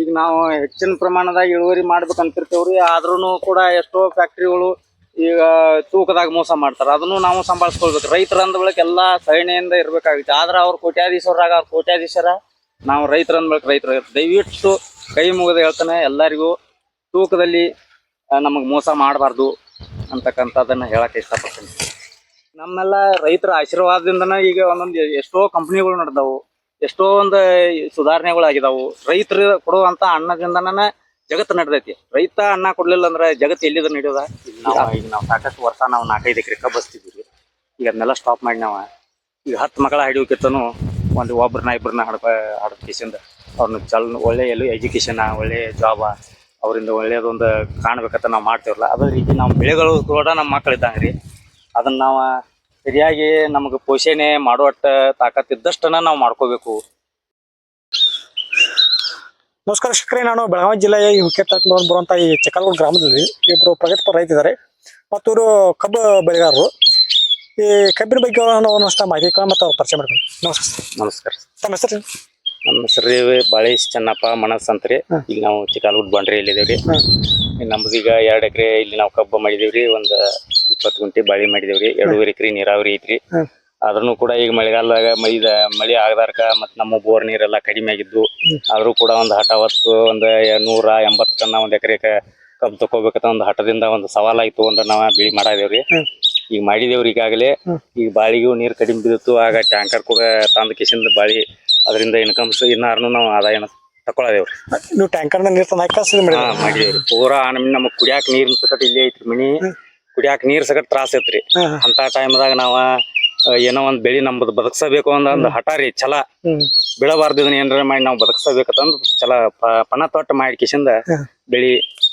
ಈಗ ನಾವು ಹೆಚ್ಚಿನ ಪ್ರಮಾಣದಾಗ ಇಳುವರಿ ಮಾಡ್ಬೇಕಂತಿರ್ತೇವ್ರಿ. ಆದ್ರೂ ಕೂಡ ಎಷ್ಟೋ ಫ್ಯಾಕ್ಟ್ರಿಗಳು ಈಗ ತೂಕದಾಗ ಮೋಸ ಮಾಡ್ತಾರ. ಅದನ್ನು ನಾವು ಸಂಭಾಳಿಸ್ಕೊಳ್ಬೇಕು. ರೈತರ ಅಂದ ಬಳಿಕ ಎಲ್ಲಾ ಸಹನೆಯಿಂದ ಇರ್ಬೇಕಾಗುತ್ತೆ ಆದ್ರ ಅವ್ರ ಕೋಟ್ಯಾಧೀಶರಾಗ ಅವ್ರ ಕೋಟ್ಯಾಧೀಶರ, ನಾವು ರೈತರ ಅಂದ ಬಳಿಕ ರೈತರು ದಯವಿಟ್ಟು ಕೈ ಮುಗಿದು ಹೇಳ್ತಾನೆ, ಎಲ್ಲರಿಗೂ ತೂಕದಲ್ಲಿ ನಮಗೆ ಮೋಸ ಮಾಡಬಾರ್ದು ಅಂತಕ್ಕಂಥದ್ದನ್ನು ಹೇಳಕ್ ಇಷ್ಟಪಡ್ತೀನಿ. ನಮ್ಮೆಲ್ಲ ರೈತರ ಆಶೀರ್ವಾದದಿಂದನೇ ಈಗ ಒಂದೊಂದು ಎಷ್ಟೋ ಕಂಪ್ನಿಗಳು ನಡೆದವು. ಎಷ್ಟೋ ಒಂದು ಸುಧಾರಣೆಗಳು ಆಗಿದಾವು ರೈತರು ಕೊಡುವಂತ ಅನ್ನದಿಂದನ ಜಗತ್ತು ನಡೆದೈತಿ. ರೈತ ಅನ್ನ ಕೊಡ್ಲಿಲ್ಲ ಅಂದ್ರೆ ಜಗತ್ತು ಎಲ್ಲಿದ ನಡೆಯೋದ? ಈಗ ನಾವು ಈಗ ನಾವು ಸಾಕಷ್ಟು ವರ್ಷ ನಾವು ನಾಲ್ಕೈದು ಎಕರೆ ಕಬ್ಬು ಹಚ್ತಿದ್ವಿ. ಈಗ ಅದನ್ನೆಲ್ಲ ಸ್ಟಾಪ್ ಮಾಡಿ ನಾವು ಈಗ ಹತ್ತು ಮಕ್ಕಳ ಹಿಡಿಯೋಕಿತ್ತನು ಒಂದು ಒಬ್ರನ್ನ ಇಬ್ಬರನ್ನ ಹಡಪ ಹಡದ ಕಿಸಿಂದ. ಅವ್ರನ್ನ ಚಲ್ ಒಳ್ಳೆ ಎಲ್ಲಿ ಎಜುಕೇಶನ್ ಒಳ್ಳೆ ಜಾಬ ಅವರಿಂದ ಒಳ್ಳೇದೊಂದು ಕಾಣ್ಬೇಕಂತ ನಾವು ಮಾಡ್ತೇವಲ್ಲ ಅದೇ ರೀತಿ ನಾವು ಬೆಳೆಗಳು ಕೂಡ ನಮ್ಮ ಮಕ್ಕಳಿದ್ದಂಗೆ ರೀ ಅದನ್ನ ನಾವು ಸರಿಯಾಗಿ ನಮಗೆ ಪೋಷಣೆ ಮಾಡುವಟ್ಟ ತಾಕತ್ತಿದ್ದಷ್ಟನ್ನ ನಾವು ಮಾಡ್ಕೋಬೇಕು. ನಮಸ್ಕಾರ ಶಿಕ್ಷಕರೇ ನಾನು ಬೆಳಗಾವಿ ಜಿಲ್ಲೆಯ ಈ ಹುಕ್ಕೆ ತಾಲೂಕಿನಲ್ಲಿ ಬರುವಂತ ಈ ಚಿಕ್ಕಲೂರು ಗ್ರಾಮದಲ್ಲಿ ಇಬ್ಬರು ಪ್ರಗತಿಪರ ರೈತಿದ್ದಾರೆ ಮತ್ತು ಇವರು ಕಬ್ಬು ಬೆಳೆಗಾರರು. ಈ ಕಬ್ಬಿನ ಬಗ್ಗೆ ಅವರನ್ನು ಮಾಹಿತಿ ಮತ್ತು ಅವ್ರ ಪರಿಚಯ ಮಾಡ್ಕೊಂಡು ನಮಸ್ಕಾರ. ನಮಸ್ಕಾರ. ತಮ್ಮ ಹೆಸರು ನಮ್ಮ ಹೆಸರು ಬಾಳೇಶ್ ಚೆನ್ನಪ್ಪ ಮನಸ್ ಅಂತ್ರಿ. ರೀ ಈಗ ನಾವು ಚಿಕ್ಕಲ್ಗುಡ್ ಬಂಡ್ರಿಯಲ್ಲಿ ಇದೇವ್ರಿ. ನಮ್ದು ಈಗ ಎರಡ್ ಎಕರೆ ಇಲ್ಲಿ ನಾವು ಕಬ್ಬ ಮಾಡಿದೇವ್ರಿ. ಒಂದು ಇಪ್ಪತ್ತು ಗುಂಟೆ ಬಾಳಿ ಮಾಡಿದೇವ್ರಿ. ಎರಡೂವರೆ ಎಕರೆ ನೀರಾವರಿ ಐತ್ರಿ. ಆದ್ರೂ ಕೂಡ ಈಗ ಮಳೆಗಾಲದಾಗ ಮಳಿ ಮಳಿ ಆಗದಾರ್ಕ ಮತ್ ನಮ್ಮ ಬೋರ್ ನೀರೆಲ್ಲ ಕಡಿಮೆ ಆಗಿದ್ದು. ಆದರೂ ಕೂಡ ಒಂದ್ ಹಠ ಹೊತ್ತು ಒಂದ್ ನೂರ ಎಂಬತ್ತು ಟನ್ನ ಒಂದ್ ಎಕರೆ ಕಬ್ಬು ತಕೋಬೇಕಂತ ಒಂದು ಹಠದಿಂದ ಒಂದು ಸವಾಲಾಯಿತು ಒಂದು ನಾವು ಬಿಳಿ ಮಾಡಿದೇವ್ರಿ. ಈಗ ಮಾಡಿದೇವ್ರಿ ಈಗಾಗಲೇ. ಈಗ ಬಾಳಿಗೂ ನೀರ್ ಕಡಿಮೆ ಬಿದ್ದಿತ್ತು. ಆಗ ಟ್ಯಾಂಕರ್ ಕೂಡ ತಂದ ಕಿಸಿಂದ ಬಾಳಿ ಅದರಿಂದ ಇನ್ಕಮ್ಸ್ ಇನ್ನಾರು ನಾವು ಆದಾಯನ ತಕೊಳದೇವ್ರಿ ನೀವು ಟ್ಯಾಂಕರ್ನ ನೀರು ತಂದು ಹಾಕಿ ಕಳ್ಸಿದ್ ಮಾಡಿ ಹಾ ಮಾಡಿದೇವ್ರಿ. ಪೂರಾ ನಮಗ್ ಕುಡಿಯಾಕ ನೀರಿನ ಸಕಟ್ ಇಲ್ಲೇ ಐತ್ರಿ ಮನಿ. ಕುಡಿಯಾಕ ನೀರ್ ಸಕಟ್ ತ್ರಾಸ ಐತ್ರಿ. ಅಂತ ಟೈಮ್ದಾಗ ನಾವ ಏನೋ ಒಂದ್ ಬೆಳಿ ನಮ್ದು ಬದುಕ್ಸಬೇಕು ಅಂದ ಒಂದು ಹಠ ರೀ ಛಲ. ಬೀಳಬಾರ್ದು ಇದನ್ನ ಏನ್ರ ಮಾಡಿ ನಾವು ಬದುಕ್ಸಬೇಕಂತ ಛಲ ಪಣ ತೊಟ್ಟ ಮಾಡಿ ಕಿಶಿಂದ ಬೆಳಿ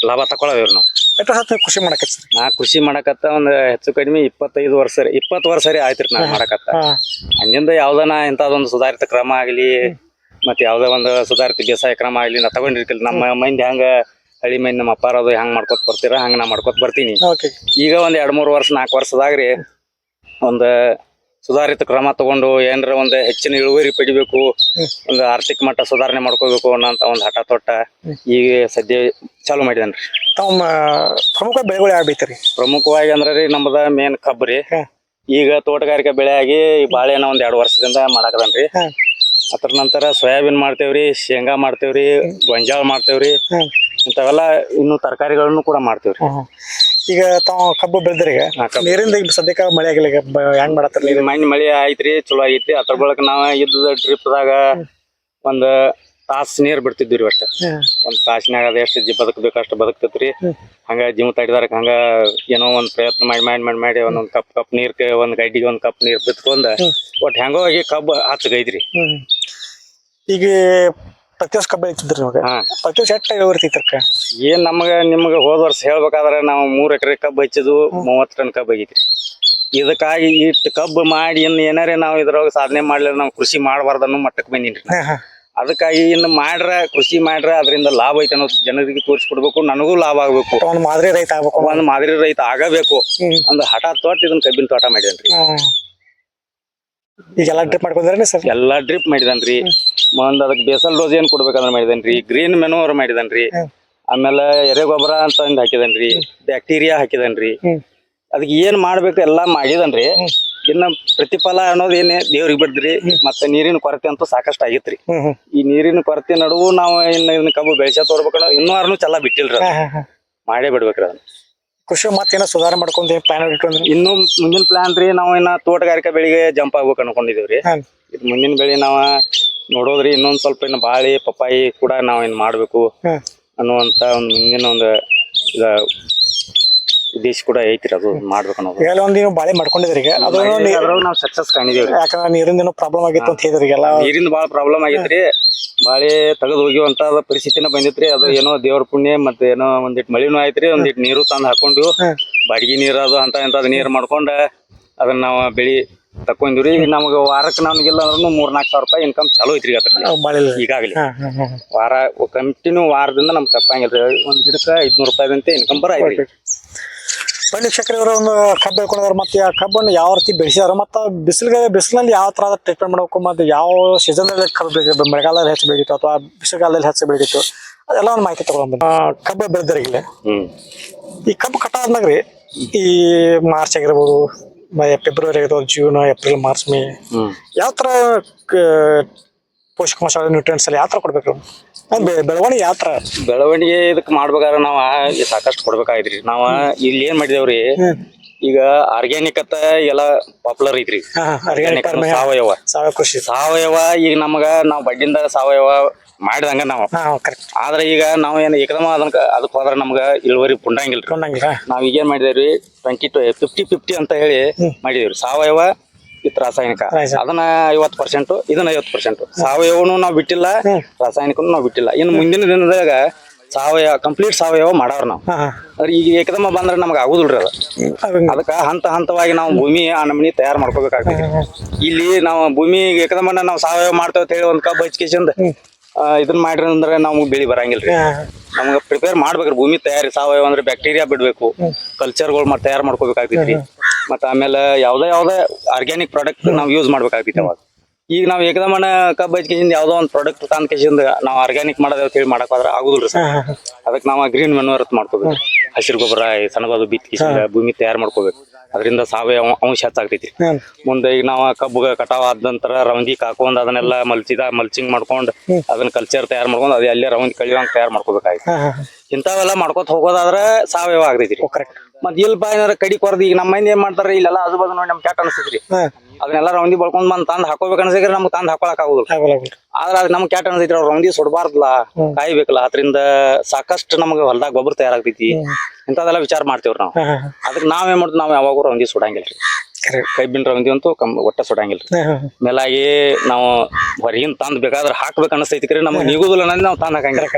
ಲಾಭ ತಕೊಳದೇವ್ರಿ ನಾವು. ಎಷ್ಟು ಹೊತ್ತು ಖುಷಿ ಮಾಡಕ್ಕೆ ಸರ್ ನಾ ಖುಷಿ ಮಾಡಕತ್ತ ಒಂದ್ ಹೆಚ್ಚು ಕಡಿಮೆ ಇಪ್ಪತ್ತೈದು ವರ್ಷ ರೀ. ಇಪ್ಪತ್ತು ವರ್ಷ ರೀ ಆಯ್ತ್ರಿ ನಾ ಮಾಡಕತ್ತ. ಅಂದಿಂದ ಹಂಗಿಂದ ಯಾವ್ದನ ಇಂಥದೊಂದು ಸುಧಾರಿತ ಕ್ರಮ ಆಗಲಿ ಮತ್ತೆ ಯಾವ್ದೋ ಒಂದು ಸುಧಾರಿತ ಬೇಸಾಯ ಕ್ರಮ ಆಗಲಿ ನಾ ತಗೊಂಡಿರ್ತಿಲ್ಲ ನಮ್ಮ ಮಂದಿ ಹೆಂಗ ಹಳಿ ಮಂದಿ ನಮ್ಮ ಅಪ್ಪಾರದು ಹೆಂಗ್ ಮಾಡ್ಕೊತ ಬರ್ತೀರ ಹಂಗ ನಾ ಮಾಡ್ಕೊತ ಬರ್ತೀನಿ. ಓಕೆ. ಈಗ ಒಂದ್ ಎರಡ್ ಮೂರ್ ವರ್ಷ ನಾಲ್ಕು ವರ್ಷದಾಗ್ರಿ ಒಂದ್ ಸುಧಾರಿತ ಕ್ರಮ ತಗೊಂಡು ಏನ್ರ ಒಂದ್ ಹೆಚ್ಚಿನ ಇಳುವರಿ ಪಡಿಬೇಕು. ಒಂದು ಆರ್ಥಿಕ ಮಟ್ಟ ಸುಧಾರಣೆ ಮಾಡ್ಕೋಬೇಕು ಅನ್ನೋಂತ ಒಂದು ಹಠ ತೊಟ್ಟ ಈಗ ಸದ್ಯ ಚಾಲು ಮಾಡಿದನ್ರಿ ತಮ್ಮ ಪ್ರಮುಖ ಬೆಳೆಗಳು ಯಾವ ಪ್ರಮುಖವಾಗಿ ಅಂದ್ರೆ ರೀ ನಮ್ಮದ ಮೇನ್ ಕಬ್ಬರಿ ಹಾ. ಈಗ ತೋಟಗಾರಿಕೆ ಬೆಳೆ ಆಗಿ ಈ ಬಾಳೆಹಣ್ಣ ಒಂದ್ ಎರಡು ವರ್ಷದಿಂದ ಮಾಡಾಕದನ್ರಿ. ಅದ್ರ ನಂತರ ಸೋಯಾಬೀನ್ ಮಾಡ್ತೇವ್ರಿ ಶೇಂಗಾ ಮಾಡ್ತೇವ್ರಿ ಗೊಂಜಾಳ ಮಾಡ್ತೇವ್ರಿ ಇಂಥವೆಲ್ಲ ಇನ್ನು ತರಕಾರಿಗಳನ್ನು ಕೂಡ ಮಾಡ್ತೇವ್ರಿ. ಈಗ ತಾವು ಕಬ್ಬು ಬೆಳೆದ್ರಿ ಈಗ ಹಾ, ನೀರಿಂದ ಈಗ ಸದ್ಯಕ್ಕೆ ಮಳೆ ಆಗಿಲ್ಲ ಈಗ ಬ- ಹೆಂಗ್ ಮಾಡತ್ತಾರ ಮಣ್ಣು ಮಳೆ ಐತ್ರಿ ಚಲೋ ಆಗೈತಿ ಅದ್ರ ಬಳಕ ನಾವ ಇದ್ದದ ಡ್ರಿಪ್ದಾಗ ಒಂದ್ ತಾಸ್ ನೀರ್ ಬಿಡ್ತಿದ್ವಿ ರೀ ಒಟ್ಟ ಒಂದ್ ತಾಸಿನಾಗ ಅದ ಎಷ್ಟು ಜಿ ಬದುಕಬೇಕು ಅಷ್ಟು ಬದುಕ್ತೈತ್ರಿ. ಹಂಗ ಜೀವ ತಡಿದಾರಕ್ ಹಂಗ ಏನೋ ಒಂದ್ ಪ್ರಯತ್ನ ಮಾಡಿ ಮಾಡಿ ಮಾಡಿ ಮಾಡಿ ಒಂದೊಂದ್ ಕಪ್ ಕಪ್ ನೀರ್ ಒಂದ್ ಗಡ್ಡಿಗೆ ಒಂದ್ ಕಪ್ ನೀರ್ ಬಿತ್ಕೊಂಡ್. ಒಟ್ ಹೆಂಗೋ ಆಗಿ ಕಬ್ಬು ಹಚ್ಚಗೈತ್ರಿ ಈಗ ಪ್ರತಿ ಕಬ್ಬು ಬೆಳಿತಿದ್ರಿ ನಿಮಗೆ. ಹಾ. ಪ್ರತಿ ವರ್ಷ ಎಷ್ಟು ಇಳುವರಿ ಐತರ್ಕ ಏನ್ ನಮಗ ನಿಮ್ಗ ಹೋದ ವರ್ಷ ಹೇಳ್ಬೇಕಾದ್ರೆ ನಾವು ಮೂರ್ ಎಕರೆ ಕಬ್ಬು ಹಚ್ಚಿದ್ವು ಮೂವತ್ ಟನ್ ಕಬ್ಬು ಆಗೈತಿ ಇದಕ್ಕಾಗಿ ಇಟ್ಟು ಕಬ್ಬು ಮಾಡಿ ಇನ್ನು ಏನಾರೇ ನಾವು ಇದ್ರೊಳಗೆ ಸಾಧನೆ ಮಾಡ್ಲಿಲ್ಲ ನಾವು ಕೃಷಿ ಮಾಡಬಾರ್ದು ಅನ್ನೋ ಮಟ್ಟಕ್ಕೆ ಬಂದಿನ್ರಿ. ಅದಕ್ಕಾಗಿ ಇನ್ನು ಮಾಡ್ರ ಕೃಷಿ ಮಾಡ್ರ ಅದರಿಂದ ಲಾಭ ಐತೆ ಅನ್ನೋದು ಜನರಿಗೆ ತೋರಿಸ್ಕೊಡ್ಬೇಕು ನನಗೂ ಲಾಭ ಆಗ್ಬೇಕು. ಒಂದು ಮಾದರಿ ರೈತ ಆಗ್ಬೇಕು. ಒಂದು ಮಾದರಿ ರೈತ ಆಗಬೇಕು. ಹ್ಮ್. ಒಂದು ಹಠ ತೋಟ ಇದನ್ನ ಕಬ್ಬಿನ ತೋಟ ಮಾಡಿದ್ರಿ. ಈಗೆಲ್ಲ ಡ್ರಿಪ್ ಸರ್? ಎಲ್ಲಾ ಡ್ರಿಪ್ ಮಾಡಿದನ್ರಿ. ಒಂದ್ ಅದಕ್ಕೆ ಬೇಸಲ್ ಡೋಸ್ ಏನ್ ಕೊಡ್ಬೇಕಂದ್ರ ಮಾಡಿದನ್ರಿ? ಗ್ರೀನ್ ಮೆನೂರ್ ಮಾಡಿದನ್ರಿ. ಆಮೇಲೆ ಎರೆಗೊಬ್ಬರ ಅಂತ ಒಂದ್ ಹಾಕಿದನ್ರಿ. ಬ್ಯಾಕ್ಟೀರಿಯಾ ಹಾಕಿದನ್ರಿ. ಅದಕ್ಕೆ ಏನ್ ಮಾಡ್ಬೇಕು ಎಲ್ಲಾ ಮಾಡಿದನ್ರಿ. ಇನ್ನ ಪ್ರತಿಫಲ ಅನ್ನೋದ್ ಏನೇ ದೇವ್ರಿಗೆ ಬಿಡ್ದ್ರಿ. ಮತ್ತೆ ನೀರಿನ ಕೊರತೆ ಅಂತೂ ಸಾಕಷ್ಟು ಆಗಿತ್ರಿ. ಈ ನೀರಿನ ಕೊರತೆ ನಡುವು ನಾವು ಇನ್ನ ಇದನ್ನ ಕಬ್ಬು ಬೆಳೆಸ ತೋರ್ಬೇಕನ್ನೋ ಇನ್ನೂ ಅರ್ನು ಚಲ ಬಿಟ್ಟಿಲ್ರಿ. ಮಾಡೇ ಬಿಡ್ಬೇಕ್ರಿ ಅದನ್ನ. ಕೃಷಿ ಮತ್ತೇನೋ ಸುಧಾರಣೆ ಮಾಡ್ಕೊಂಡು ಪ್ಲಾನ್ ಇಟ್ಕೊಂಡ್ರಿ ಇನ್ನು ಮುಂದಿನ ಪ್ಲಾನ್ ರೀ ನಾವು ಇನ್ನ ತೋಟಗಾರಿಕಾ ಬೆಳೆಗೆ ಜಂಪ್ ಆಗ್ಬೇಕು ಅನ್ಕೊಂಡಿದೀವ್ರಿ. ಇದ್ ಇದು ಮುಂದಿನ ಬೆಳೆ ನಾವ ನೋಡೋದ್ರಿ ಇನ್ನೊಂದ್ ಸ್ವಲ್ಪ ಇನ್ನು ಬಾಳಿ ಪಪ್ಪಾಯಿ ಕೂಡ ನಾವ್ ಏನ್ ಮಾಡ್ಬೇಕು. ಅನ್ನುವಂತ ಒಂದ್ ಮುಂದಿನ ಒಂದು ಇದ ಉದ್ದೇಶ ಕೂಡ ಐತ್ರಿ ಅದು ಮಾಡ್ಬೇಕು ಅನ್ನೋದು. ಈಗೆಲ್ಲ ಒಂದು ನೀವು ಬಾಳೆ ಮಾಡ್ಕೊಂಡಿದ್ರಿ ಈಗ. ಅದು ಅದ್ರೊಳಗ್ ನಾವ್ ಸಕ್ಸಸ್ ಕಾಣಿದೀವಿ ಯಾಕಂದ್ರೆ ನೀರಿಂದ ಏನೋ ಪ್ರಾಬ್ಲಮ್ ಆಗಿತ್ತು ಅಂತ ಹೇಳಿದ್ರಿ ಎಲ್ಲ ನೀರಿಂದ ಬಾಳ ಪ್ರಾಬ್ಲಮ್ ಆಗೈತ್ರಿ. ಬಾಳೆ ತೆಗೆದು ಹೋಗಿವಂತ ಪರಿಸ್ಥಿತಿನ ಬಂದಿತ್ರಿ. ಅದು ಏನೋ ದೇವ್ರ ಪುಣ್ಯ ಮತ್ತೆ ಏನೋ ಒಂದಿಟ್ ಮಳಿನೂ ಆಯ್ತ್ರಿ. ಒಂದಿಟ್ ನೀರು ತಂದ್ ಹಾಕೊಂಡು. ಬಾಡಿಗೆ ನೀರ್ ಅದು ಅಂತ ಇಂತದ್ ನೀರ್ ಮಾಡ್ಕೊಂಡ ಅದನ್ನ ನಾವ್ ಬೆಳಿ ತಕೊಂಡಿವ್ರಿ ಈಗ ನಮಗ ವಾರಕ್ಕೆ ನಮಗಿಲ್ಲ ಅಂದ್ರೂ ಮೂರ್ ನಾಲ್ಕು ಸಾವಿರ ರೂಪಾಯಿ ಇನ್ಕಮ್ ಚಾಲೂ ಐತ್ರಿ ಈಗಾಗಲೇ. ಹಾ ವಾರ ಕಂಟಿನ್ಯೂ ವಾರದಿಂದ ನಮ್ಗೆ ತಪ್ಪಂಗಿಲ್ರಿ. ಒಂದ್ ಗಿಡಕ್ಕ ಐದ್ನೂರ್ ರೂಪಾಯಿದಂತೆ ಇನ್ಕಮ್ ಬರ ಐತ್ರಿ. ಬನ್ನಿ ಅವರ ಒಂದು ಕಬ್ಬು ಬೆಳ್ಕೊಂಡಾರ ಮತ್ತೆ ಆ ಕಬ್ಬನ್ನು ಯಾವ ರೀತಿ ಬೆಳೆಸಿದಾರ ಮತ್ತು ಬಿಸಿಲಿಗೆ ಬಿಸಿಲಲ್ಲಿ ಯಾವ ಥರದ ಟ್ರೀಟ್ಮೆಂಟ್ ಮಾಡಬೇಕು ಮತ್ತು ಯಾವ ಸೀಸನ್ದಲ್ಲಿ ಕಬ್ಬು ಬೆಳೀತು ಮಳೆಗಾಲದಲ್ಲಿ ಹೆಚ್ಚು ಬೆಳೀತು ಅಥವಾ ಬಿಸಿಲುಗಾಲದಲ್ಲಿ ಹೆಚ್ಚು ಬೆಳೀತು ಅದೆಲ್ಲ ಒಂದು ಮಾಹಿತಿ ತಗೊಂಡ್ ಕಬ್ಬು ಬೆಳೆದ್ರಿಗಿಲ್ಲ ಹ್ಮ್. ಈ ಕಬ್ಬು ಕಟ್ಟಾದ್ಮಾಗ್ರಿ ಈ ಮಾರ್ಚ್ ಆಗಿರ್ಬೋದು ಫೆಬ್ರವರಿ ಆಗಿದೆ ಜೂನ್ ಏಪ್ರಿಲ್ ಮಾರ್ಚ್ ಮೇ ಯಾವ ಥರ ಪೋಷಕಾಂಶ ನ್ಯೂಟ್ರಿಯನ್ಸ್ ಎಲ್ಲ ಯಾವ ಥರ ಕೊಡ್ಬೇಕು? ಬೆಳವಣಿಗೆ ಯಾವ ಥರ ಬೆಳವಣಿಗೆ ಇದಕ್ಕೆ ಮಾಡ್ಬೇಕಾದ್ರೆ ನಾವು ಸಾಕಷ್ಟು ಕೊಡ್ಬೇಕಾಗಿದ್ರಿ ನಾವ ಇಲ್ಲಿ ಏನ್ ಮಾಡಿದೇವ್ರಿ? ಈಗ ಆರ್ಗ್ಯಾನಿಕ್ ಅಂತ ಎಲ್ಲ ಪಾಪ್ಯುಲರ್ ಐತ್ರಿ. ಸಾವಯವ. ಸಾವಯವ ಕೃಷಿ. ಸಾವಯವ ಈಗ ನಮಗ ನಾವ್ ಬಡ್ಡಿಂದ ಸಾವಯವ ಮಾಡಿದಂಗ ನಾವು. ಕರೆಕ್ಟ್ ಆದ್ರೆ ಈಗ ನಾವು ಏನ್ ಏಕದಮ ಅದನ್ನ ಅದಕ್ಕೆ ಹೋದ್ರೆ ನಮ್ಗೆ ಇಳುವರಿ ಪುಂಡಂಗಿಲ್ರಿ ಕೊಂಡಂಗಿಲ್ಲ ನಾವ್ ಈಗೇನ್ ಮಾಡಿದೇವ್ರಿ ಟ್ವೆಂಟಿ ಟು ಫಿಫ್ಟಿ ಫಿಫ್ಟಿ ಅಂತ ಹೇಳಿ ಮಾಡಿದೇವ್ರಿ ಸಾವಯವ ಇತ್ತು ರಾಸಾಯನಿಕ. ರಾಸಾಯನಿಕ. ಅದನ್ನ ಐವತ್ತು ಪರ್ಸೆಂಟ್ ಇದನ್ನ ಐವತ್ತು ಪರ್ಸೆಂಟ್ ಸಾವಯವನು ನಾವ್ ಬಿಟ್ಟಿಲ್ಲ ರಾಸಾಯನಿಕನು ನಾವ್ ಬಿಟ್ಟಿಲ್ಲ. ಇನ್ನು ಮುಂದಿನ ದಿನದಾಗ ಸಾವಯವ ಕಂಪ್ಲೀಟ್ ಸಾವಯವ ಮಾಡವ್ರ ನಾವು. ಅದ್ರ ಹಾ. ಆದ್ರೆ ಈಗ ಏಕದಮ ಬಂದ್ರೆ ನಮ್ಗೆ ಆಗುದಿಲ್ರಿ ಅದು. ಅದು ಅದಕ್ಕ ಹಂತ ಹಂತವಾಗಿ ನಾವು ಭೂಮಿ ಆ ನಮನಿ ತಯಾರು ಮಾಡ್ಕೋಬೇಕಾಗ್ತದೆ ಇಲ್ಲಿ ನಾವು ಭೂಮಿ ಏಕದಮನ ನಾವು ಸಾವಯವ ಮಾಡ್ತೇವೆ ಅಂತ ಹೇಳಿ ಒಂದ್ ಕಬ್ಬ್ ಹಚ್ಕೇಶಂದ ಇದನ್ನ ಮಾಡ್ರಿ ಅಂದ್ರೆ ನಮ್ಗೆ ಬೆಳಿ ಬರಂಗಿಲ್ರಿ. ನಮ್ಗೆ ಪ್ರಿಪೇರ್ ಮಾಡ್ಬೇಕ್ರಿ ಭೂಮಿ ತಯಾರಿ ಸಾವಯವ ಅಂದ್ರೆ ಬ್ಯಾಕ್ಟೀರಿಯಾ ಬಿಡ್ಬೇಕು. ಕಲ್ಚರ್ಗಳು ಮತ್ತೆ ತಯಾರು ಮಾಡ್ಕೋಬೇಕಾಗ್ತೈತಿ ಮತ್ತ ಆಮೇಲೆ ಯಾವ್ದೇ ಯಾವ್ದೇ ಆರ್ಗ್ಯಾನಿಕ್ ಪ್ರಾಡಕ್ಟ್ ನಾವು ಯೂಸ್ ಮಾಡ್ಬೇಕಾಗ್ತೈತಿ ಅವಾಗ. ಈಗ ನಾವು ಏಕದಮನ ಕಬ್ಬ ಹಚ್ಕೇಸಿಂದ ಯಾವ್ದೋ ಒಂದು ಪ್ರಾಡಕ್ಟ್ ತಂದ್ ಕೇಸಿಂದ ನಾವು ಆರ್ಗ್ಯಾನಿಕ್ ಮಾಡೋದು ಹೇಳಿ ಮಾಡಕ್ ಆದ್ರೆ ಆಗುದಿಲ್ರಿ ಸರ್. ಅದಕ್ಕೆ ನಾವು ಗ್ರೀನ್ ಮೆನ್ಯೂರ್ ಮಾಡ್ಕೋಬೇಕು. ಹಸಿರು ಗೊಬ್ಬರ ಸಣ್ಣಗೋದು ಬಿತ್ತಿ ಭೂಮಿ ತಯಾರು ಮಾಡ್ಕೋಬೇಕು. ಅದರಿಂದ ಸಾವಯವ ಅಂಶ ಹೆಚ್ಚಾಗ್ತೈತಿ. ಮುಂದೆ ಈಗ ನಾವು ಕಬ್ಬು ಕಟಾವ್ ಆದ ನಂತರ ರವಂಗಿ ಕಾಕೊಂಡ್ ಅದನ್ನೆಲ್ಲ ಮಲ್ಚಿದ ಮಲ್ಚಿಂಗ್ ಮಾಡ್ಕೊಂಡ್ ಅದನ್ನ ಕಲ್ಚರ್ ತಯಾರು ಮಾಡ್ಕೊಂಡ್ ಅದೇ ಅಲ್ಲೇ ರವಂಗಿ ಕಳಿಯೋ ತಯಾರು ಮಾಡ್ಕೋಬೇಕಾಯ್ತು ಹಾ. ಇಂಥವೆಲ್ಲ ಮಾಡ್ಕೊತ ಹೋಗೋದಾದ್ರೆ ಸಾವಯವ ಆಗ್ತೈತಿ ಕರೆಕ್ಟ್ ಮತ್ ಇಲ್ಪ ಏನಾರ ಕಡಿ ಕೊರದು ಈಗ ನಮ್ಮ ಮಂದಿ ಏನ್ ಮಾಡ್ತಾರ ಇಲ್ಲೆಲ್ಲ ಆಜು ಬಾಜು ನೋಡಿ ನಮ್ ಕ್ಯಾಟ್ ಅನ್ಸ್ತೈತ್ರಿ ಹಾ. ಅದನ್ನೆಲ್ಲ ರೌಂದಿ ಬಳ್ಕೊಂಡ್ ಬಂದ್ ತಂದ್ ಹಾಕೋಬೇಕು ಅನ್ಸಿದ್ರೆ ನಮ್ಗೆ ತಂದ್ ಹಾಕೊಳಕ್ ಆಗುದಿಲ್ಲ. ಆದ್ರೆ ಅದ್ ನಮ್ ಕ್ಯಾಟ್ ಅನ್ಸೈತ್ರಿ ಅವ್ರ ರೌಂದಿ ಸುಡಬಾರ್ದಲ್ಲ ಕಾಯ್ಬೇಕಲ್ಲ ಅದರಿಂದ ಸಾಕಷ್ಟು ನಮ್ಗೆ ಹೊಲ್ದಾಗ ಗೊಬ್ಬರ ತಯಾರಾಗ್ತೈತಿ. ಇಂಥದೆಲ್ಲ ವಿಚಾರ ಮಾಡ್ತೇವ್ರಿ ನಾವು. ಅದಕ್ಕೆ ನಾವ್ ಏನ್ ಮಾಡ್ತೀವಿ ನಾವ್ ಯಾವಾಗೂ ರೌಂದಿ ಸುಡಂಗಿಲ್ರಿ. ಕರೆಕ್ಟ್ ರೌಂದಿ ಅಂತೂ ಕಮ್ ಒಟ್ಟ ಸುಡಂಗಿಲ್ರಿ. ಮೇಲಾಗಿ ನಾವು ಹೊರಗಿನ ತಂದ್ ಬೇಕಾದ್ರೆ ಹಾಕ್ಬೇಕು ಅನಸ್ತೈತಿ ಕರೆ ನಮ್ಗೆ ನೀಗುದಿಲ್ಲ ಅನ್ನೋದು ನಾವು ತಂದ್ ಹಾಕಂಗಿಲ್ಲ.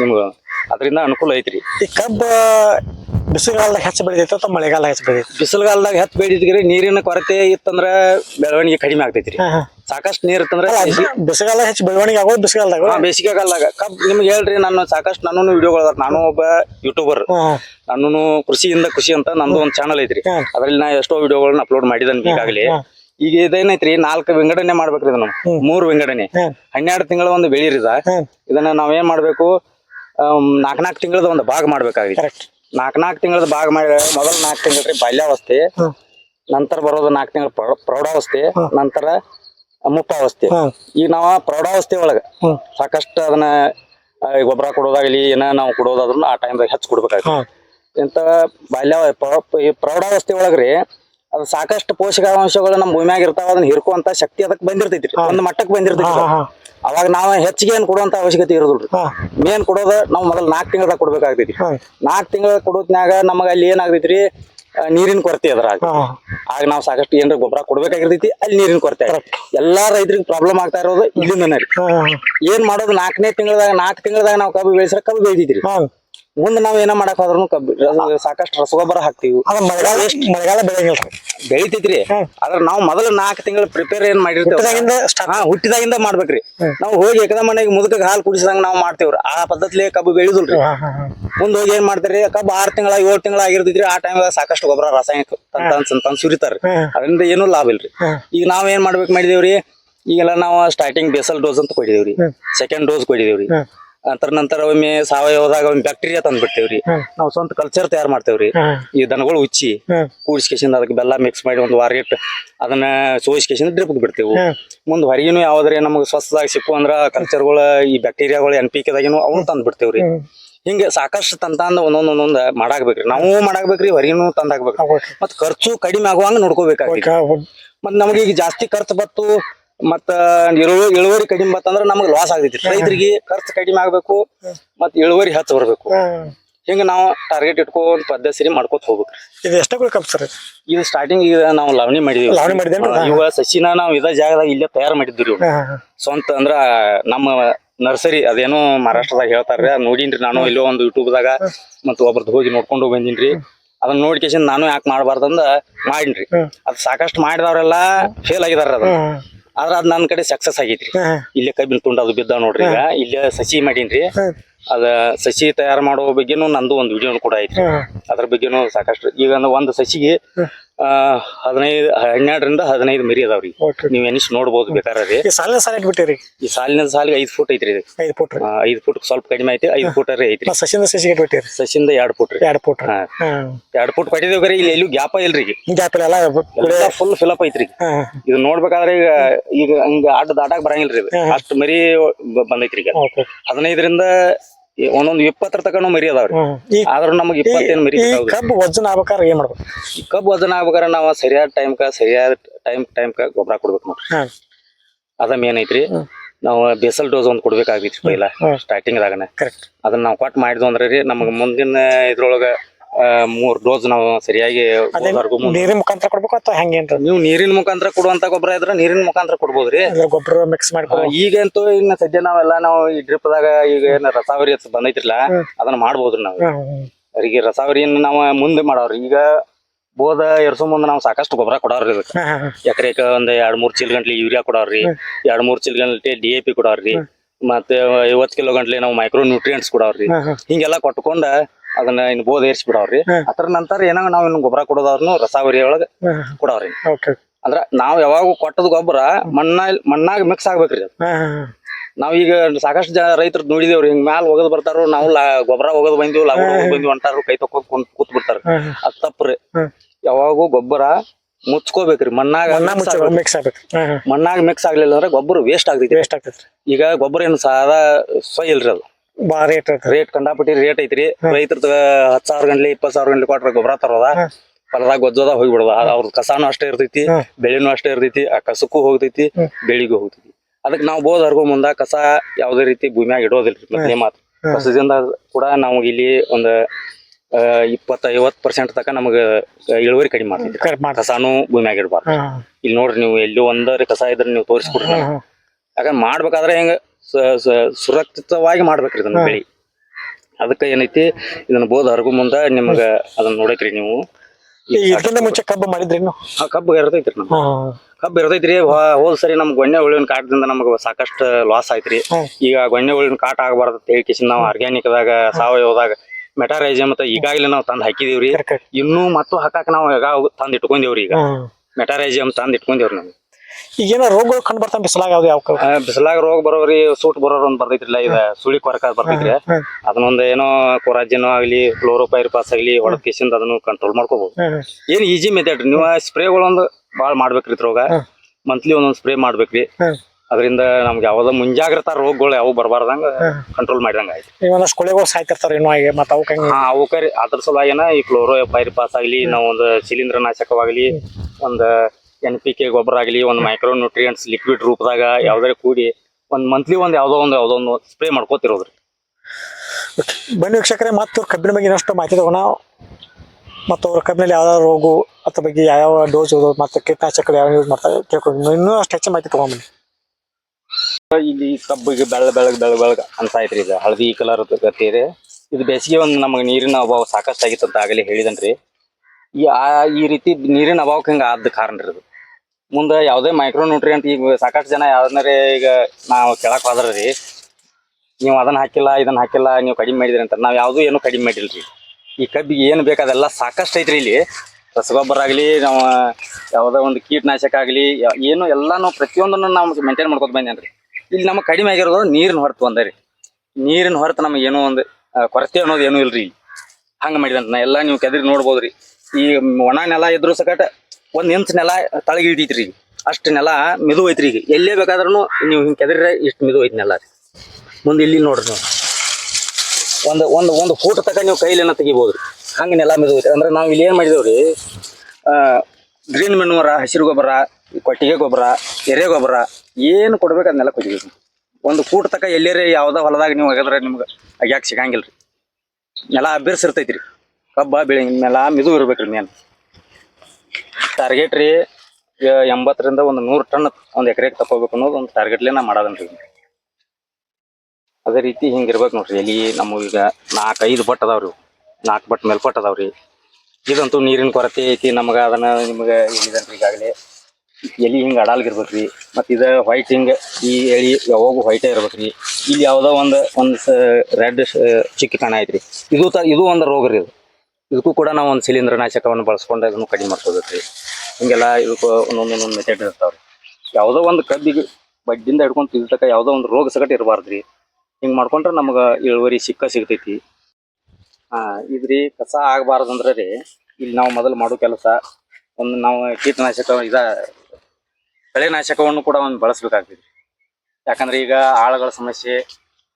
ನಿಮ್ಗೆ ಅದರಿಂದ ಅನುಕೂಲ ಐತ್ರಿ. ಈ ಕಬ್ಬ ಬಿಸಿಗಾಲದಾಗ ಹೆಚ್ಚು ಬೆಳೆದೈತೆ ಅಥವಾ ಮಳೆಗಾಲ ಹೆಚ್ಚು ಬೆಳಿತೈತೆ ಬಿಸಿಲುಗಾಲದಾಗ ಹೆಚ್ಚು ಬೆಳಿತಿದ್ರಿ ನೀರಿನ ಕೊರತೆ ಇತ್ತಂದ್ರ ಬೆಳವಣಿಗೆ ಕಡಿಮೆ ಆಗ್ತೈತ್ರಿ. ಸಾಕಷ್ಟು ನೀರ್ ಇತ್ತಂದ್ರ ಬಿಸಿಗಾಲ ಹೆಚ್ಚು ಬೆಳವಣಿಗೆ ಆಗೋದು ಬಿಸಿಗಾಲದಾಗ ಬೇಸಿಗೆ ಕಾಲದಾಗ ಕಬ್ ನಿಮ್ಗೆ ಹೇಳ್ರಿ ನಾನು ಸಾಕಷ್ಟು ನಾನು ವಿಡಿಯೋಗಳು ನಾನು ಒಬ್ಬ ಯೂಟ್ಯೂಬರ್ ನಾನು ಕೃಷಿಯಿಂದ ಖುಷಿ ಅಂತ ನಂದು ಒಂದು ಚಾನಲ್ ಐತ್ರಿ. ಅದ್ರಲ್ಲಿ ನಾ ಎಷ್ಟೋ ವಿಡಿಯೋಗಳನ್ನ ಅಪ್ಲೋಡ್ ಮಾಡಿದನ್ ಈಗಾಗಲೇ. ಈಗ ಇದೇನೈತ್ರಿ ನಾಲ್ಕು ವಿಂಗಡಣೆ ಮಾಡ್ಬೇಕ್ರಿ ಇದನ್ನ. ಮೂರು ವಿಂಗಡಣೆ. ಹನ್ನೆರಡು ತಿಂಗಳ ಒಂದು ಬೆಳಿರಿದ ಇದನ್ನ ನಾವೇನ್ ಮಾಡ್ಬೇಕು? ನಾಲ್ಕ್ ನಾಲ್ಕು ತಿಂಗಳದ ಒಂದು ಭಾಗ ಮಾಡ್ಬೇಕಾಗಿತ್ತು ನಾಲ್ಕ್ ನಾಲ್ಕು ತಿಂಗಳದ ಭಾಗ ಮಾಡಿ ಮೊದಲ ನಾಲ್ಕು ತಿಂಗಳು ಬಾಲ್ಯಾವಸ್ಥೆ ನಂತರ ಬರೋದು ನಾಲ್ಕು ತಿಂಗಳ ಪ್ರೌಢಾವಸ್ಥೆ ನಂತರ ಮುಪ್ಪಾವಸ್ಥೆ ಈಗ ನಾವ ಪ್ರೌಢಾವಸ್ಥೆ ಒಳಗ. ಸಾಕಷ್ಟು ಅದನ್ನ ಗೊಬ್ಬರ ಕೊಡೋದಾಗ್ಲಿ ಏನ ನಾವು ಕೊಡೋದಾದ್ರೂ ಆ ಟೈಮ್ದಾಗ ಹೆಚ್ಚು ಕೊಡ್ಬೇಕಾಗ್ತದೆ. ಇಂತ ಬಾಲ್ಯ ಪ್ರೌಢಾವಸ್ಥೆ ಒಳಗ್ರಿ ಅದು ಸಾಕಷ್ಟು ಪೋಷಕಾಂಶಗಳು ನಮ್ಮ ಭೂಮಿಯಾಗ ಇರ್ತಾವ ಅದನ್ನ ಹಿರ್ಕುವಂತ ಶಕ್ತಿ ಅದಕ್ಕೆ ಬಂದಿರ್ತೈತಿ. ಒಂದ್ ಮಟ್ಟಕ್ಕೆ ಬಂದಿರ್ತೈತಿ. ಅವಾಗ ನಾವ್ ಹೆಚ್ಚಿಗೆ ಏನ್ ಕೊಡುವಂತ ಅವಶ್ಯಕತೆ ಇರೋದಿಲ್ರಿ. ಮೇನ್ ಕೊಡೋದ ನಾವ್ ಮೊದಲ ನಾಲ್ಕು ತಿಂಗಳದಾಗ ಕೊಡ್ಬೇಕಾಗ್ತೈತಿ. ನಾಕ್ ನಾಲ್ಕು ತಿಂಗಳ ಕೊಡೋದ್ನಾಗ ನಮಗ ಅಲ್ಲಿ ಏನಾಗ್ತೈತ್ರಿ? ನೀರಿನ ಕೊರತೆ ಅದ್ರಾಗ. ಆಗ ನಾವ್ ಸಾಕಷ್ಟು ಏನ್ರ ಗೊಬ್ಬರ ಕೊಡ್ಬೇಕಾಗಿರ್ತೈತಿ ಅಲ್ಲಿ ನೀರಿನ ಕೊರತೆ ಎಲ್ಲಾ ರೈತರಿಗೆ ಪ್ರಾಬ್ಲಮ್ ಆಗ್ತಾ ಇರೋದು ಇಲ್ಲಿಂದನೇ ರೀ. ಏನ್ ಮಾಡೋದು ನಾಲ್ಕನೇ ತಿಂಗಳದಾಗ ನಾಲ್ಕು ತಿಂಗಳದಾಗ ನಾವು ಕಬ್ಬು ಬೆಳೆಸಿದ್ರೆ ಕಬ್ಬು ಬೆಳಿತೈತ್ರಿ ಹಾ. ಮುಂದೆ ನಾವ್ ಏನ ಮಾಡಕ್ ಹೋದ್ರು ಸಾಕಷ್ಟು ರಸಗೊಬ್ಬರ ಹಾಕ್ತಿವಿ. ಅದು ಮಳೆಗಾಲ ಮಳೆಗಾಲ ಬೆಳೆಯಂಗಿಲ್ರಿ? ಬೆಳಿತೈತ್ರಿ. ಆದ್ರ ನಾವು ಮೊದಲ ನಾಲ್ಕು ತಿಂಗಳ ಪ್ರಿಪೇರ್ ಏನ್ ಮಾಡಿರ್ತೀವಿ ಹುಟ್ಟಿದಾಗಿಂದ ಮಾಡ್ಬೇಕ್ರಿ. ನಾವು ಹೋಗಿ ಏಕದ ಮನೆಗೆ ಮುದಕ ಹಾಲು ಕುಡಿಸಿದಂಗ ನಾವು ಮಾಡ್ತೇವ್ರಿ. ಆ ಪದ್ಧತಿಲಿ ಕಬ್ಬು ಬೆಳೆಯುದಿಲ್ರಿ. ಹಾ ಮುಂದ್ ಹೋಗಿ ಏನ್ ಮಾಡ್ತಾರಿ ಕಬ್ಬು ಆರ್ ತಿಂಗಳ ಏಳ್ ತಿಂಗಳ ಆಗಿರ್ತೈತ್ರಿ. ಆ ಟೈಮ್ ಸಾಕಷ್ಟು ಗೊಬ್ಬರ ರಾಸಾಯನಿಕ ತಂತ ಸುರಿತಾರ್ರಿ. ಅದರಿಂದ ಏನೂ ಲಾಭ ಇಲ್ರಿ. ಈಗ ನಾವ್ ಏನ್ ಮಾಡ್ಬೇಕು ಮಾಡಿದೇವ್ರಿ? ಈಗೆಲ್ಲ ನಾವು ಸ್ಟಾರ್ಟಿಂಗ್ ಬೇಸಲ್ ಡೋಸ್ ಅಂತ ಕೊಟ್ಟಿದೇವ್ರಿ. Second dose ಕೊಟ್ಟಿದೇವ್ರಿ. ಹ್ಮ್. ನಂತರ ಒಮ್ಮೆ ಸಾವಯವದಾಗ ಒಮ್ಮೆ ಬ್ಯಾಕ್ಟೀರಿಯಾ ತಂದ್ ಬಿಡ್ತೇವ್ರಿ ನಾವ್ ಸ್ವಂತ ಕಲ್ಚರ್ ತಯಾರು ಮಾಡ್ತೇವ್ರಿ. ಈ ದನಗಳು ಉಚ್ಚಿ. ಕೂಡಿಸ್ಕೇಶನ್ ಅದಕ್ಕೆ ಬೆಲ್ಲ ಮಿಕ್ಸ್ ಮಾಡಿ ಒಂದು ವಾರ್ಗೆಟ್ ಇಟ್ಟು ಅದನ್ನ ಸೋಯಿಸ್ಕೇಶನ್ ಡ್ರಿಪ್ ಬಿಡ್ತೇವೆ. ಮುಂದ್ ಹೊರಗಿನೂ ಯಾವ್ದ್ರೆ ನಮಗೆ ಸ್ವಸ್ಥದಾಗ ಸಿಕ್ಕು ಅಂದ್ರ ಕಲ್ಚರ್ಗಳ ಈ ಬ್ಯಾಕ್ಟೀರಿಯಾಗಳು ಎನ್ ಪಿ ಕೆದಾಗಿನೂ ಅವನು ತಂದ್ ಬಿಡ್ತೇವ್ರಿ ಹಿಂಗೆ ಸಾಕಷ್ಟು ತಂತಾಂದ ಒಂದೊಂದ್ ಒಂದೊಂದ್ ಮಾಡಾಕ್ಬೇಕ್ರಿ. ನಾವು ಮಾಡಾಕ್ಬೇಕ್ರಿ ಹೊರಗಿನೂ ತಂದಾಗ್ಬೇಕು ಮತ್ತ್ ಮತ್ ಖರ್ಚು ಕಡಿಮೆ ಆಗುವಂಗ ನೋಡ್ಕೋಬೇಕಾಗ್ತೈತಿ. ಮತ್ತ್ ಮತ್ ನಮಗೆ ಈಗ ಜಾಸ್ತಿ ಖರ್ಚು ಬತ್ತು ಮತ್ತ ಇಳುವರಿ ಇಳುವರಿ ಕಡಿಮೆ ಬತ್ತಂದ್ರ ನಮಗೆ ಲಾಸ್ ಆಗ್ತೈತಿ. ರೈತರಿಗೆ ಖರ್ಚು ಕಡಿಮೆ ಆಗ್ಬೇಕು ಮತ್ತ ಇಳುವರಿ ಹೆಚ್ಚು ಬರ್ಬೇಕು. ಹಿಂಗ ನಾವು ಟಾರ್ಗೆಟ್ ಇಟ್ಕೊಂಡ್ ಪದ್ಧತಿ ಸರಿ ಮಾಡ್ಕೊತ ಹೋಗ್ಬೇಕು ಇದು ಎಷ್ಟು ಕಪ್ ಸರ್ ಇದು? ಸ್ಟಾರ್ಟಿಂಗ್ ಈಗ ನಾವು ಲವಣಿ ಮಾಡಿದೀವಿ. ಲವಣಿ ಮಾಡಿದ್ವಿ ಇವ ಸಸಿನ ನಾವು ಇದ ಜಾಗದಾಗ ಇಲ್ಲೇ ತಯಾರು ಮಾಡಿದ್ವಿ ಸ್ವಂತ ಅಂದ್ರ ನಮ್ಮ ನರ್ಸರಿ ಅದೇನೋ ಮಹಾರಾಷ್ಟ್ರದಾಗ ಹೇಳ್ತಾರ್ರಿ ಅದ್ ನೋಡಿನ್ರಿ ನಾನು ಇಲ್ಲೋ ಒಂದು ಯೂಟ್ಯೂಬ್ದಾಗ ಮತ್ತ ಒಬ್ರದ್ದು ಹೋಗಿ ನೋಡ್ಕೊಂಡು ಬಂದಿನ್ರಿ. ಅದನ್ನ ನೋಡ್ಕೇಶನ್ ನಾನು ಯಾಕೆ ಮಾಡಬಾರ್ದಂದ ಮಾಡಿನ್ರಿ. ಅದ್ ಸಾಕಷ್ಟು ಮಾಡಿದವ್ರೆಲ್ಲ ಫೇಲ್ ಆಗಿದಾರ ಅದ. ಆದ್ರ ಅದ್ ನನ್ನ ಕಡೆ ಸಕ್ಸಸ್ ಆಗೈತ್ರಿ. ಇಲ್ಲೇ ಕಬ್ಬಿನ ತುಂಡ ಅದು ಬಿದ್ದ ನೋಡ್ರಿ ಈಗ. ಇಲ್ಲೇ ಸಸಿ ಮಾಡೀನ್ರಿ. ಅದ ಸಸಿ ತಯಾರು ಮಾಡೋ ಬಗ್ಗೆನು ನಂದು ಒಂದು ವಿಡಿಯೋ ಕೂಡ ಐತ್ರಿ. ಅದ್ರ ಬಗ್ಗೆನೂ ಸಾಕಷ್ಟು ಈಗ ಒಂದು- ಸಸಿಗೆ ಹದಿನೈದು ಹನ್ನೆರಡರಿಂದ ಹದಿನೈದು ಮರಿ ಅದಾವ್ರಿ. ನೀವ್ ಎನಿಸ್ ನೋಡ್ಬೋದು ಬೇಕಾದ್ರೆ ರೀ ಈ ಸಾಲಿನ ಸಾಲ ಈ ಸಾಲಿನ ಸಾಲಿಗೆ ಐದು ಫುಟ್ ಐತ್ರಿ ಇದು. ಐದು ಫುಟ್ ಐದ್ ಫುಟ್ ಸ್ವಲ್ಪ ಕಡಿಮೆ ಐತಿ ಐದು ಫುಟ್ ರೀ ಐತ್ರಿ. ಸಸಿಂದ ಸಸಿಗೆ ಇಟ್ಬಿಟ್ಟಿರಿ ಸಸಿಂದ ಎರಡು ಫುಟ್ ರೀ. ಎರಡು ಫುಟ್ ಎರಡು ಫುಟ್ ಕೊಟ್ಟಿದ್ದೇವ್ ಕರೆ ಇಲ್ಲಿ ಎಲ್ಲೂ ಗ್ಯಾಪ ಇಲ್ರಿ ಗ್ಯಾಪ್ ಎಲ್ಲ ಎಲ್ಲ ಫುಲ್ ಫಿಲಪ್ ಐತ್ರಿ. ಇದು ನೋಡ್ಬೇಕಾದ್ರೆ ಈಗ ಈಗ ಹಂಗ ಅಡ್ಡ ದಾಟಾಕ್ ಬರಂಗಿಲ್ರಿ ಅಷ್ಟು ಮರಿ ಬಂದೈತ್ರಿ ಈಗ. ಹದಿನೈದರಿಂದ ಒಂದೊಂದು ಇಪ್ಪತ್ತರ ತಕನು ಮರಿ ಅದಾವ್ರಿ. ಹ್ಮ್. ಈ ಆದ್ರೂ ನಮಗ್ ಇಪ್ಪತ್ತೇನು ಮರಿ ಈ. ಕಬ್ಬು ವಜನ್ ಆಗ್ಬೇಕಾದ್ರೆ ಏನ್ ಮಾಡ್ಬೇಕು? ಕಬ್ಬು ವಜನ ಆಗ್ಬೇಕಾರ ನಾವು ಸರಿಯಾದ ಟೈಮ್ಕ ಸರಿಯಾದ ಟೈಮ್ ಟೈಮ್ಕ ಗೊಬ್ಬರ ಕೊಡ್ಬೇಕು ನೋಡ್ರಿ. ಹಾ. ಅದ ಮೇನ್ ಐತ್ರಿ. ಹ್ಮ್. ನಾವು ಬೇಸಲ್ ಡೋಸ್ ಒಂದ್ ಕೊಡ್ಬೇಕಾಗಿತ್ತು ಪೈಲ ಹ್ಮ್. ಸ್ಟಾರ್ಟಿಂಗ್ ದಾಗನ. ಕರೆಕ್ಟ್ ಅದನ್ನ ನಾವು ಕೊಟ್ಟು ಮಾಡಿದ್ವು ಅಂದ್ರೆ ರೀ ನಮಗ್ ಮುಂದಿನ ಇದ್ರೊಳಗ ಮೂರ್ ಡೋಸ್ ನಾವು ಸರಿಯಾಗಿ ಮುಂದ್- ನೀರಿನ ಮುಖಾಂತರ ಕೊಡ್ಬೇಕು ಅಥವಾ ಹೆಂಗೇನ್ರ ನೀವು ನೀರಿನ ಮುಖಾಂತರ ಕೊಡುವಂತ ಗೊಬ್ಬರ ಇದ್ರೆ ನೀರಿನ ಮುಖಾಂತರ ಕೊಡ್ಬೋದ್ರಿ. ಅದ್ರ ಗೊಬ್ಬರ ಮಿಕ್ಸ್ ಆ, ಮಾಡ್ಕೊ ಈಗಂತೂ ಇನ್ನ ಸದ್ಯ ನಾವೆಲ್ಲ ನಾವು ಈ ಡ್ರಿಪ್ ದಾಗ ಈಗ ಏನ ರಸಾವರಿ ಅಂತ ಬಂದೈತ್ರಲ್ಲ ಅದನ್ನ ಮಾಡ್ಬೋದ್ರಿ ನಾವು. ಹ್ಮ್ ಈಗ ರಸಾವರಿಯನ್ನ ನಾವು ಮುಂದೆ ಮಾಡವ್ರಿ. ಈಗ ಬೋದ ಎರಡ್ಸೋ ಮುಂದೆ ನಾವು ಸಾಕಷ್ಟು ಗೊಬ್ಬರ ಕೊಡವ್ರಿ ಇದಕ್ಕೆ. ಹಾ, ಹಾ, ಹಾ. ಎಕರೆಕ ಒಂದ್ ಎರಡ್ ಮೂರ್ ಚೀಲ ಗಂಟ್ಲಿ ಯೂರಿಯಾ ಕೊಡವ್ರಿ ಎರಡ್ ಮೂರ್ ಚೀಲ ಗಂಟ್ಲಿ ಡಿ ಎ ಪಿ ಕೊಡವ್ರಿ ಮತ್ತೆ ಐವತ್ ಕಿಲೋ ಗಂಟ್ಲೆ ನಾವು ಮೈಕ್ರೋ ನ್ಯೂಟ್ರಿಯೆಂಟ್ಸ್ ಕೊಡವ್ರಿ. ಹಾ, ಹಾ. ಹಿಂಗೆಲ್ಲ ಕೊಟ್ಕೊಂಡ ಅದನ್ನ ಇನ್ ಬೋಧ ಏರ್ಸಿ ಬಿಡವ್ರಿ. ಅದ್ರ ನಂತರ ಏನಾಗ ನಾವ್ ಇನ್ನು ಗೊಬ್ಬರ ಕೊಡೋದವ್ರನ್ನು ರಸಾವರಿ ಒಳಗ ಕೊಡವ್ರಿ. ಅಂದ್ರ ನಾವ್ ಯಾವಾಗ ಕೊಟ್ಟದ ಗೊಬ್ಬರ ಮಣ್ಣ ಮಣ್ಣಾಗ ಮಿಕ್ಸ್ ಆಗ್ಬೇಕ್ರಿ ಅದು. ಹಾ. ನಾವ್ ಈಗ ಸಾಕಷ್ಟು ಜನ ರೈತರು ನೋಡಿದೇವ್ರಿ ಹಿಂಗ್ ಮ್ಯಾಲ ಹೋಗೋದ್ ಬರ್ತಾರೋ ನಾವು ಲಾ ಗೊಬ್ಬರ ಹೋಗೋದ್ ಬಂದಿವ್ ಲಾಭ ಬಂದಿವ್ ಅಂತಾರು ಕೈ ತಕ್ಕೊಂಡ್ ಕುಂತ್ ಕೂತ್ ಬಿಡ್ತಾರ. ಅದ್ ತಪ್ಪ್ರಿ. ಯಾವಾಗೂ ಗೊಬ್ಬರ ಮುಚ್ಕೋಬೇಕ್ರಿ ಮಣ್ಣಾಗ ಮಿಕ್ಸ್ ಆಗ್ಬೇಕು. ಮಣ್ಣಾಗ ಮಿಕ್ಸ್ ಆಗ್ಲಿಲ್ಲ ಅಂದ್ರೆ ಗೊಬ್ಬರ ವೇಸ್ಟ್ ಆಗ್ತೈತಿ ವೇಸ್ಟ್ ಆಗ್ತೈತ್ರಿ. ಈಗ ಗೊಬ್ಬರ ಏನು ಸಾದಾ ಸೊಯ್ ಇಲ್ರಿ ಅದು. ಬಾ ರೇಟ್ ರೇಟ್ ಕಂಡಾಪಟ್ಟಿ ರೇಟ್ ಐತ್ರಿ. ರೈತರ ಹತ್ತು ಸಾವಿರ ಗಂಟ್ಲಿ ಇಪ್ಪತ್ತು ಸಾವಿರ ಗಂಟ್ಲಿ ಕೊಟ್ರ ಗೊಬ್ಬರ ತರೋದ. ಹೊಲದಾಗ ಗೊಜ್ಜೋದ ಹೋಗ್ಬಿಡದ. ಅವ್ರ ಕಸಾನು ಅಷ್ಟೇ ಇರ್ತೈತಿ ಬೆಳೆನು ಅಷ್ಟೇ ಇರ್ತೈತಿ ಆ ಕಸಕ್ಕೂ ಹೋಗ್ತೈತಿ. ಬೆಳಿಗೂ ಹೋಗ್ತೈತಿ. ಅದಕ್ಕೆ ನಾವು ಬೋದ್ ಹರ್ಗೋ ಮುಂದ ಕಸ ಯಾವುದೇ ರೀತಿ ಭೂಮಿಯಾಗ ಇಡೋದಿಲ್ಲ ಮಾತು. ಕಸದಿಂದ ಕೂಡ ನಾವು ಇಲ್ಲಿ ಒಂದು ಇಪ್ಪತ್ತ ಐವತ್ ಪರ್ಸೆಂಟ್ ತನಕ ನಮಗ ಇಳುವರಿ ಕಡಿಮೆ ಮಾಡ್ತಾರೆ ಕಸಾನು ಭೂಮಿಯಾಗ ಇಡಬಾರ್ದು. ಇಲ್ಲಿ ನೋಡ್ರಿ ನೀವು ಎಲ್ಲೂ ಒಂದರಿ ಕಸ ಇದ್ರೆ ನೀವು ತೋರಿಸ್ಕೊಡ್ರಿ. ಯಾಕಂದ್ರೆ ಮಾಡ್ಬೇಕಾದ್ರೆ ಹೆಂಗ ಸುರಕ್ಷಿತವಾಗಿ ಮಾಡ್ಬೇಕ್ರಿ ಇದನ್ನ ಬೆಳಿ. ಅದಕ್ಕೆ ಏನೈತಿ ಇದನ್ನ ಬೋದ್ ಹರಗು ಮುಂದ ನಿಮಗ ಅದನ್ನ ನೋಡೈತ್ರಿ ನೀವು. ಇದಕ್ಕಿಂತ ಮುಂಚೆ ಕಬ್ಬು ಮಾಡಿದ್ರಿ ಕಬ್ಬು ಇರತೈತ್ರಿ ನಮ್ಮ ಕಬ್ಬು ಇರ್ತೈತ್ರಿ ಹೋದ್ ಸರಿ ನಮ್ಗೆ ಗೊಣ್ಣೆ ಹುಳುವಿನ ಕಾಟದಿಂದ ನಮಗ ಸಾಕಷ್ಟು ಲಾಸ್ ಆಯ್ತ್ರಿ. ಈಗ ಗೊಣ್ಣೆ ಹುಳುವಿನ ಕಾಟ ಆಗಬಾರ್ದು ಅಂತ ಹೇಳಿ ನಾವು ಆರ್ಗ್ಯಾನಿಕ್ ದಾಗ ಸಾವಯವದಾಗ ಮೆಟಾರೈಜ್ ಮತ್ತೆ ಈಗಾಗಲೇ ನಾವು ತಂದ್ ಹಾಕಿದೀವ್ರಿ. ಇನ್ನೂ ಮತ್ತು ಹಾಕಾಕ ನಾವು ಈಗ ತಂದ್ ಇಟ್ಕೊಂಡೇವ್ರಿ ಈಗ. ಮೆಟಾರೈಜಿಯಂ ತಂದ್ ಇಟ್ಕೊಂಡೇವ್ರಿ ನಾವು ಈಗ ಏನೋ ರೋಗಗಳು ಕಂಡು ಬರ್ತಾವ ಬಿಸಿಲಾಗ ಯಾವ್ದು ಯಾವ ಬಿಸಿಲಾಗ ರೋಗ ಬರೋರಿ ಸೂಟ್ ಬರೋರು ಒಂದ್ ಬರ್ತೈತ್ರಿಲ್ಲ ಇದ ಸುಳಿ ಕೊರಕ ಬರ್ತೈತ್ರಿ. ಅದನ್ನೊಂದ್ ಏನೋ ಕೊರಾಜಿನೋ ಆಗ್ಲಿ ಕ್ಲೋರೋಪೈರಿಪಾಸ್ ಆಗ್ಲಿ ಹೊಡೆದ್ ಕಿಸಿಂದ ಅದನ್ನು ಕಂಟ್ರೋಲ್ ಮಾಡ್ಕೋಬಹುದು. ಏನ್ ಈಜಿ ಮೆಥಡ್ ನೀವು ಸ್ಪ್ರೇಗಳೊಂದು ಬಾಳ್ ಮಾಡ್ಬೇಕ್ರಿ ರೋಗ. ಮಂತ್ಲಿ ಒಂದೊಂದ್ ಸ್ಪ್ರೇ ಮಾಡ್ಬೇಕ್ರಿ. ಅದರಿಂದ ನಮ್ಗೆ ಯಾವ್ದೋ ಮುಂಜಾಗ್ರತಾ ರೋಗಗಳು ಯಾವ ಬರಬಾರ್ದಂಗ ಕಂಟ್ರೋಲ್ ಮಾಡಿದಂಗ ಆಯ್ತು. ಕೊಳೆಗಳು ಇನ್ನೂ ಹಾಗೆ ಮತ್ತೆ ಅವಕ್ಕೆ ಅದ್ರ ಸಲುವಾಗಿನ ಈ ಕ್ಲೋರೋ ಪೈರಿಪಾಸ್ ಆಗ್ಲಿ ನಾವು ಒಂದು ಶಿಲೀಂಧ್ರ ನಾಶಕವಾಗ್ಲಿ ಒಂದ್ ಎನ್ ಪಿ ಕೆ ಗೊಬ್ಬರ ಆಗಲಿ ಒಂದು ಮೈಕ್ರೋ ನ್ಯೂಟ್ರಿಯೆಂಟ್ಸ್ ಲಿಕ್ವಿಡ್ ರೂಪದಾಗ ಯಾವ್ದಾರ ಕೂಡಿ ಒಂದು ಮಂತ್ಲಿ ಒಂದು ಯಾವುದೋ ಒಂದು ಯಾವುದೋ ಒಂದು ಸ್ಪ್ರೇ ಮಾಡ್ಕೋತಿರೋದ್ರಿ. ಬನ್ನಿ ವೀಕ್ಷಕರೇ ಮತ್ತು ಕಬ್ಬಿನ ಬಗ್ಗೆ ಇನ್ನಷ್ಟು ಮಾಹಿತಿ ತಗೋಣ. ಮತ್ತು ಅವ್ರ ಕಬ್ಬಿನಲ್ಲಿ ಯಾವ ರೋಗ ಅದ್ರ ಬಗ್ಗೆ ಯಾವ ಡೋಸ್ ಮತ್ತು ಕೀಟನಾಶಕಗಳು ಯಾವ ಯೂಸ್ ಮಾಡ್ತಾರೆ ಕೇಳ್ಕೊಂಡು ಇನ್ನೂ ಅಷ್ಟು ಹೆಚ್ಚು ಮಾಹಿತಿ ತಗೊಂಬನ್ನಿ ಇಲ್ಲಿ ಕಬ್ಬಿಗೆ ಬೆಳ್ಳ ಬೆಳಗ್ ಬೆಳಗ್ ಬೆಳಗ್ ಅಂತ ಐತ್ರಿ ಇದು. ಹಳದಿ ಕಲರ್ ಗತಿ ಇದು. ಬೇಸಿಗೆ ಒಂದು ನಮಗೆ ನೀರಿನ ಅಭಾವ ಸಾಕಷ್ಟು ಆಗಿತ್ತು ಅಂತ ಆಗಲೇ ಹೇಳಿದನ್ರಿ. ಈ ಆ ಈ ರೀತಿ ನೀರಿನ ಅಭಾವಕ್ಕೆ ಹಿಂಗೆ ಆದ ಕಾರಣ ರೀ ಇದು. ಮುಂದೆ ಯಾವುದೇ ಮೈಕ್ರೋ ನ್ಯೂಟ್ರಿಯೆಂಟ್ ಈಗ ಸಾಕಷ್ಟು ಜನ ಯಾವ್ದಾರೆ ಈಗ ನಾವು ಕೇಳಕ್ ಹೋದ್ರ ನೀವು ಅದನ್ನ ಹಾಕಿಲ್ಲ, ಇದನ್ನ ಹಾಕಿಲ್ಲ, ನೀವು ಕಡಿಮೆ ಮಾಡಿದ್ರಿ ಅಂತ, ನಾವು ಯಾವ್ದು ಏನು ಕಡಿಮೆ ಮಾಡಿಲ್ರಿ. ಈ ಕಬ್ಬಿಗೆ ಏನು ಬೇಕಾದೆಲ್ಲ ಸಾಕಷ್ಟು ಐತ್ರಿ ಇಲ್ಲಿ. ರಸಗೊಬ್ಬರ ಆಗಲಿ, ನಾವು ಯಾವುದೋ ಒಂದು ಕೀಟನಾಶಕ ಆಗಲಿ ಏನು ಎಲ್ಲಾನು ಪ್ರತಿಯೊಂದನ್ನು ನಾವು ಮೇಂಟೈನ್ ಮಾಡ್ಕೊತ ಬಂದೇನ್ರಿ. ಇಲ್ಲಿ ನಮಗೆ ಕಡಿಮೆ ಆಗಿರೋದು ನೀರಿನ ಹೊರತು ಒಂದೇ ರೀ. ನೀರಿನ ಹೊರತು ನಮಗೆ ಏನೋ ಒಂದು ಕೊರತೆ ಅನ್ನೋದು ಏನೂ ಇಲ್ರಿ ಹಂಗ ಮಾಡಿದಂತ ನಾ ಎಲ್ಲ ನೀವು ಕೆದರಿ ನೋಡ್ಬೋದ್ರಿ. ಈ ಒಣ ನೆಲ ಇದ್ರು ಸಕಟ ಒಂದ್ ಇಂಚ್ ನೆಲ ತಳಗಿ ಇಳಿತೈತ್ರಿ ಅಷ್ಟ್ ನೆಲ ಮೆದು ಐತ್ರಿ ಈಗ. ಎಲ್ಲೇ ಬೇಕಾದ್ರೂ ನೀವು ಹಿಂಗೆ ಕೆದ್ರೆ ಇಷ್ಟು ಮೆದು ಐತಿ ನೆಲ ಮುಂದೆ ಇಲ್ಲಿ ನೋಡ್ರಿ ನೀವು ಒಂದು ಒಂದು ಒಂದು ಫೂಟ್ ತಕ ನೀವು ಕೈಲೇನ ತೆಗಿಬೋದ್ರಿ ಹಂಗೆ ನೆಲ ಮೆದು ಐತ್ರಿ ಅಂದ್ರೆ ನಾವು ಇಲ್ಲಿ ಏನು ಮಾಡಿದೇವ್ರಿ? ಗ್ರೀನ್ ಮೆನ್ಯೂರ ಹಸಿರು ಗೊಬ್ಬರ, ಕೊಟ್ಟಿಗೆ ಗೊಬ್ಬರ, ಎರೆ ಗೊಬ್ಬರ, ಏನು ಕೊಡ್ಬೇಕು ಅದನ್ನೆಲ್ಲ ಕೊಟ್ಟಿದ್ದೀವಿ. ಒಂದು ಫೂಟ್ ತಕ ಎಲ್ಲೇರೆ ಯಾವ್ದೋ ಹೊಲದಾಗ ನೀವು ಹಾಕಿದ್ರೆ ನಿಮ್ಗೆ ಅಗ್ಯಾಕೆ ಸಿಗಂಗಿಲ್ಲ ರೀ ನೆಲ ಅಭ್ಯರ್ಸಿರ್ತೈತಿ ರೀ ಕಬ್ಬ ಬೆಳೆ, ನೆಲ ಮಿದು ಇರ್ಬೇಕ್ರಿ ಮೇನ್ ಟಾರ್ಗೆಟ್ ರೀ ಎಂಬತ್ತರಿಂದ ಒಂದು ನೂರು ಟನ್ ಒಂದು ಎಕರೆಗೆ ತಗೋಬೇಕು ಅನ್ನೋದು ಒಂದು ಟಾರ್ಗೆಟ್ಲೇ ನಾ ಮಾಡೋದನ್ರಿ. ಅದೇ ರೀತಿ ಹಿಂಗೆ ಇರ್ಬೇಕು ನೋಡ್ರಿ ಎಲ್ಲಿ ನಮ್ಮ ಈಗ ನಾಲ್ಕೈದು ಬಟ್ ಅದಾವ್ರಿ. ನಾಲ್ಕು ಬಟ್ ಮೇಲ್ಪಟ್ ಅದಾವ್ರಿ. ಇದಂತೂ ನೀರಿನ ಕೊರತೆ ಐತಿ, ನಮಗೆ ಅದನ್ನ ನಿಮಗೆ ಹೇಳಿದನ್ರಿ ಈಗಾಗಲೇ. ಎಲಿ ಹಿಂಗೆ ಅಡಾಲ್ಗಿರ್ಬೇಕ್ರಿ ಮತ್ತು ಇದು ವೈಟ್ ಹಿಂಗೆ ಈ ಎಳಿ ಯಾವಾಗೂ ವೈಟೇ ಇರ್ಬೇಕ್ರಿ. ಇಲ್ಲಿ ಯಾವುದೋ ಒಂದು ಒಂದು ರೆಡ್ ಚಿಕ್ಕ ಕಣ ಐತ್ರಿ. ಇದು ತ, ಇದು ಒಂದು ರೋಗ ರೀ ಇದು ಇದಕ್ಕೂ ಕೂಡ ನಾವು ಒಂದು ಶಿಲೀಂಧ್ರ ನಾಶಕವನ್ನು ಬಳಸ್ಕೊಂಡು ಇದನ್ನು ಕಡಿಮೆ ಮಾಡ್ಕೋಬೇಕ್ರಿ. ಹಿಂಗೆಲ್ಲ ಇದಕ್ಕೂ ಒಂದೊಂದು ಒಂದೊಂದು ಮೆಥಡ್ ಇರ್ತಾವ್ರಿ. ಯಾವುದೋ ಒಂದು ಕಬ್ಬಿಗೆ ಬಡ್ಡಿಂದ ಹಿಡ್ಕೊಂಡು ತಿಳ್ತಕ್ಕ ಯಾವುದೋ ಒಂದು ರೋಗ ಸಗಟ ಇರಬಾರ್ದ್ರಿ. ಹಿಂಗೆ ಮಾಡ್ಕೊಂಡ್ರೆ ನಮ್ಗೆ ಇಳುವರಿ ಸಿಕ್ಕ ಸಿಗ್ತೈತಿ. ಇದು ಇದ್ರಿ ಕಸ ಆಗಬಾರ್ದಂದ್ರೆ ರೀ, ಇಲ್ಲಿ ನಾವು ಮೊದಲು ಮಾಡೋ ಕೆಲಸ ಒಂದು ನಾವು ಕೀಟನಾಶಕ ಇದ ಕಳೆನಾಶಕವನ್ನು ಕೂಡ ಒಂದು ಬಳಸ್ಬೇಕಾಗ್ತೈತಿ. ಯಾಕಂದ್ರೆ ಈಗ ಆಳುಗಳ ಸಮಸ್ಯೆ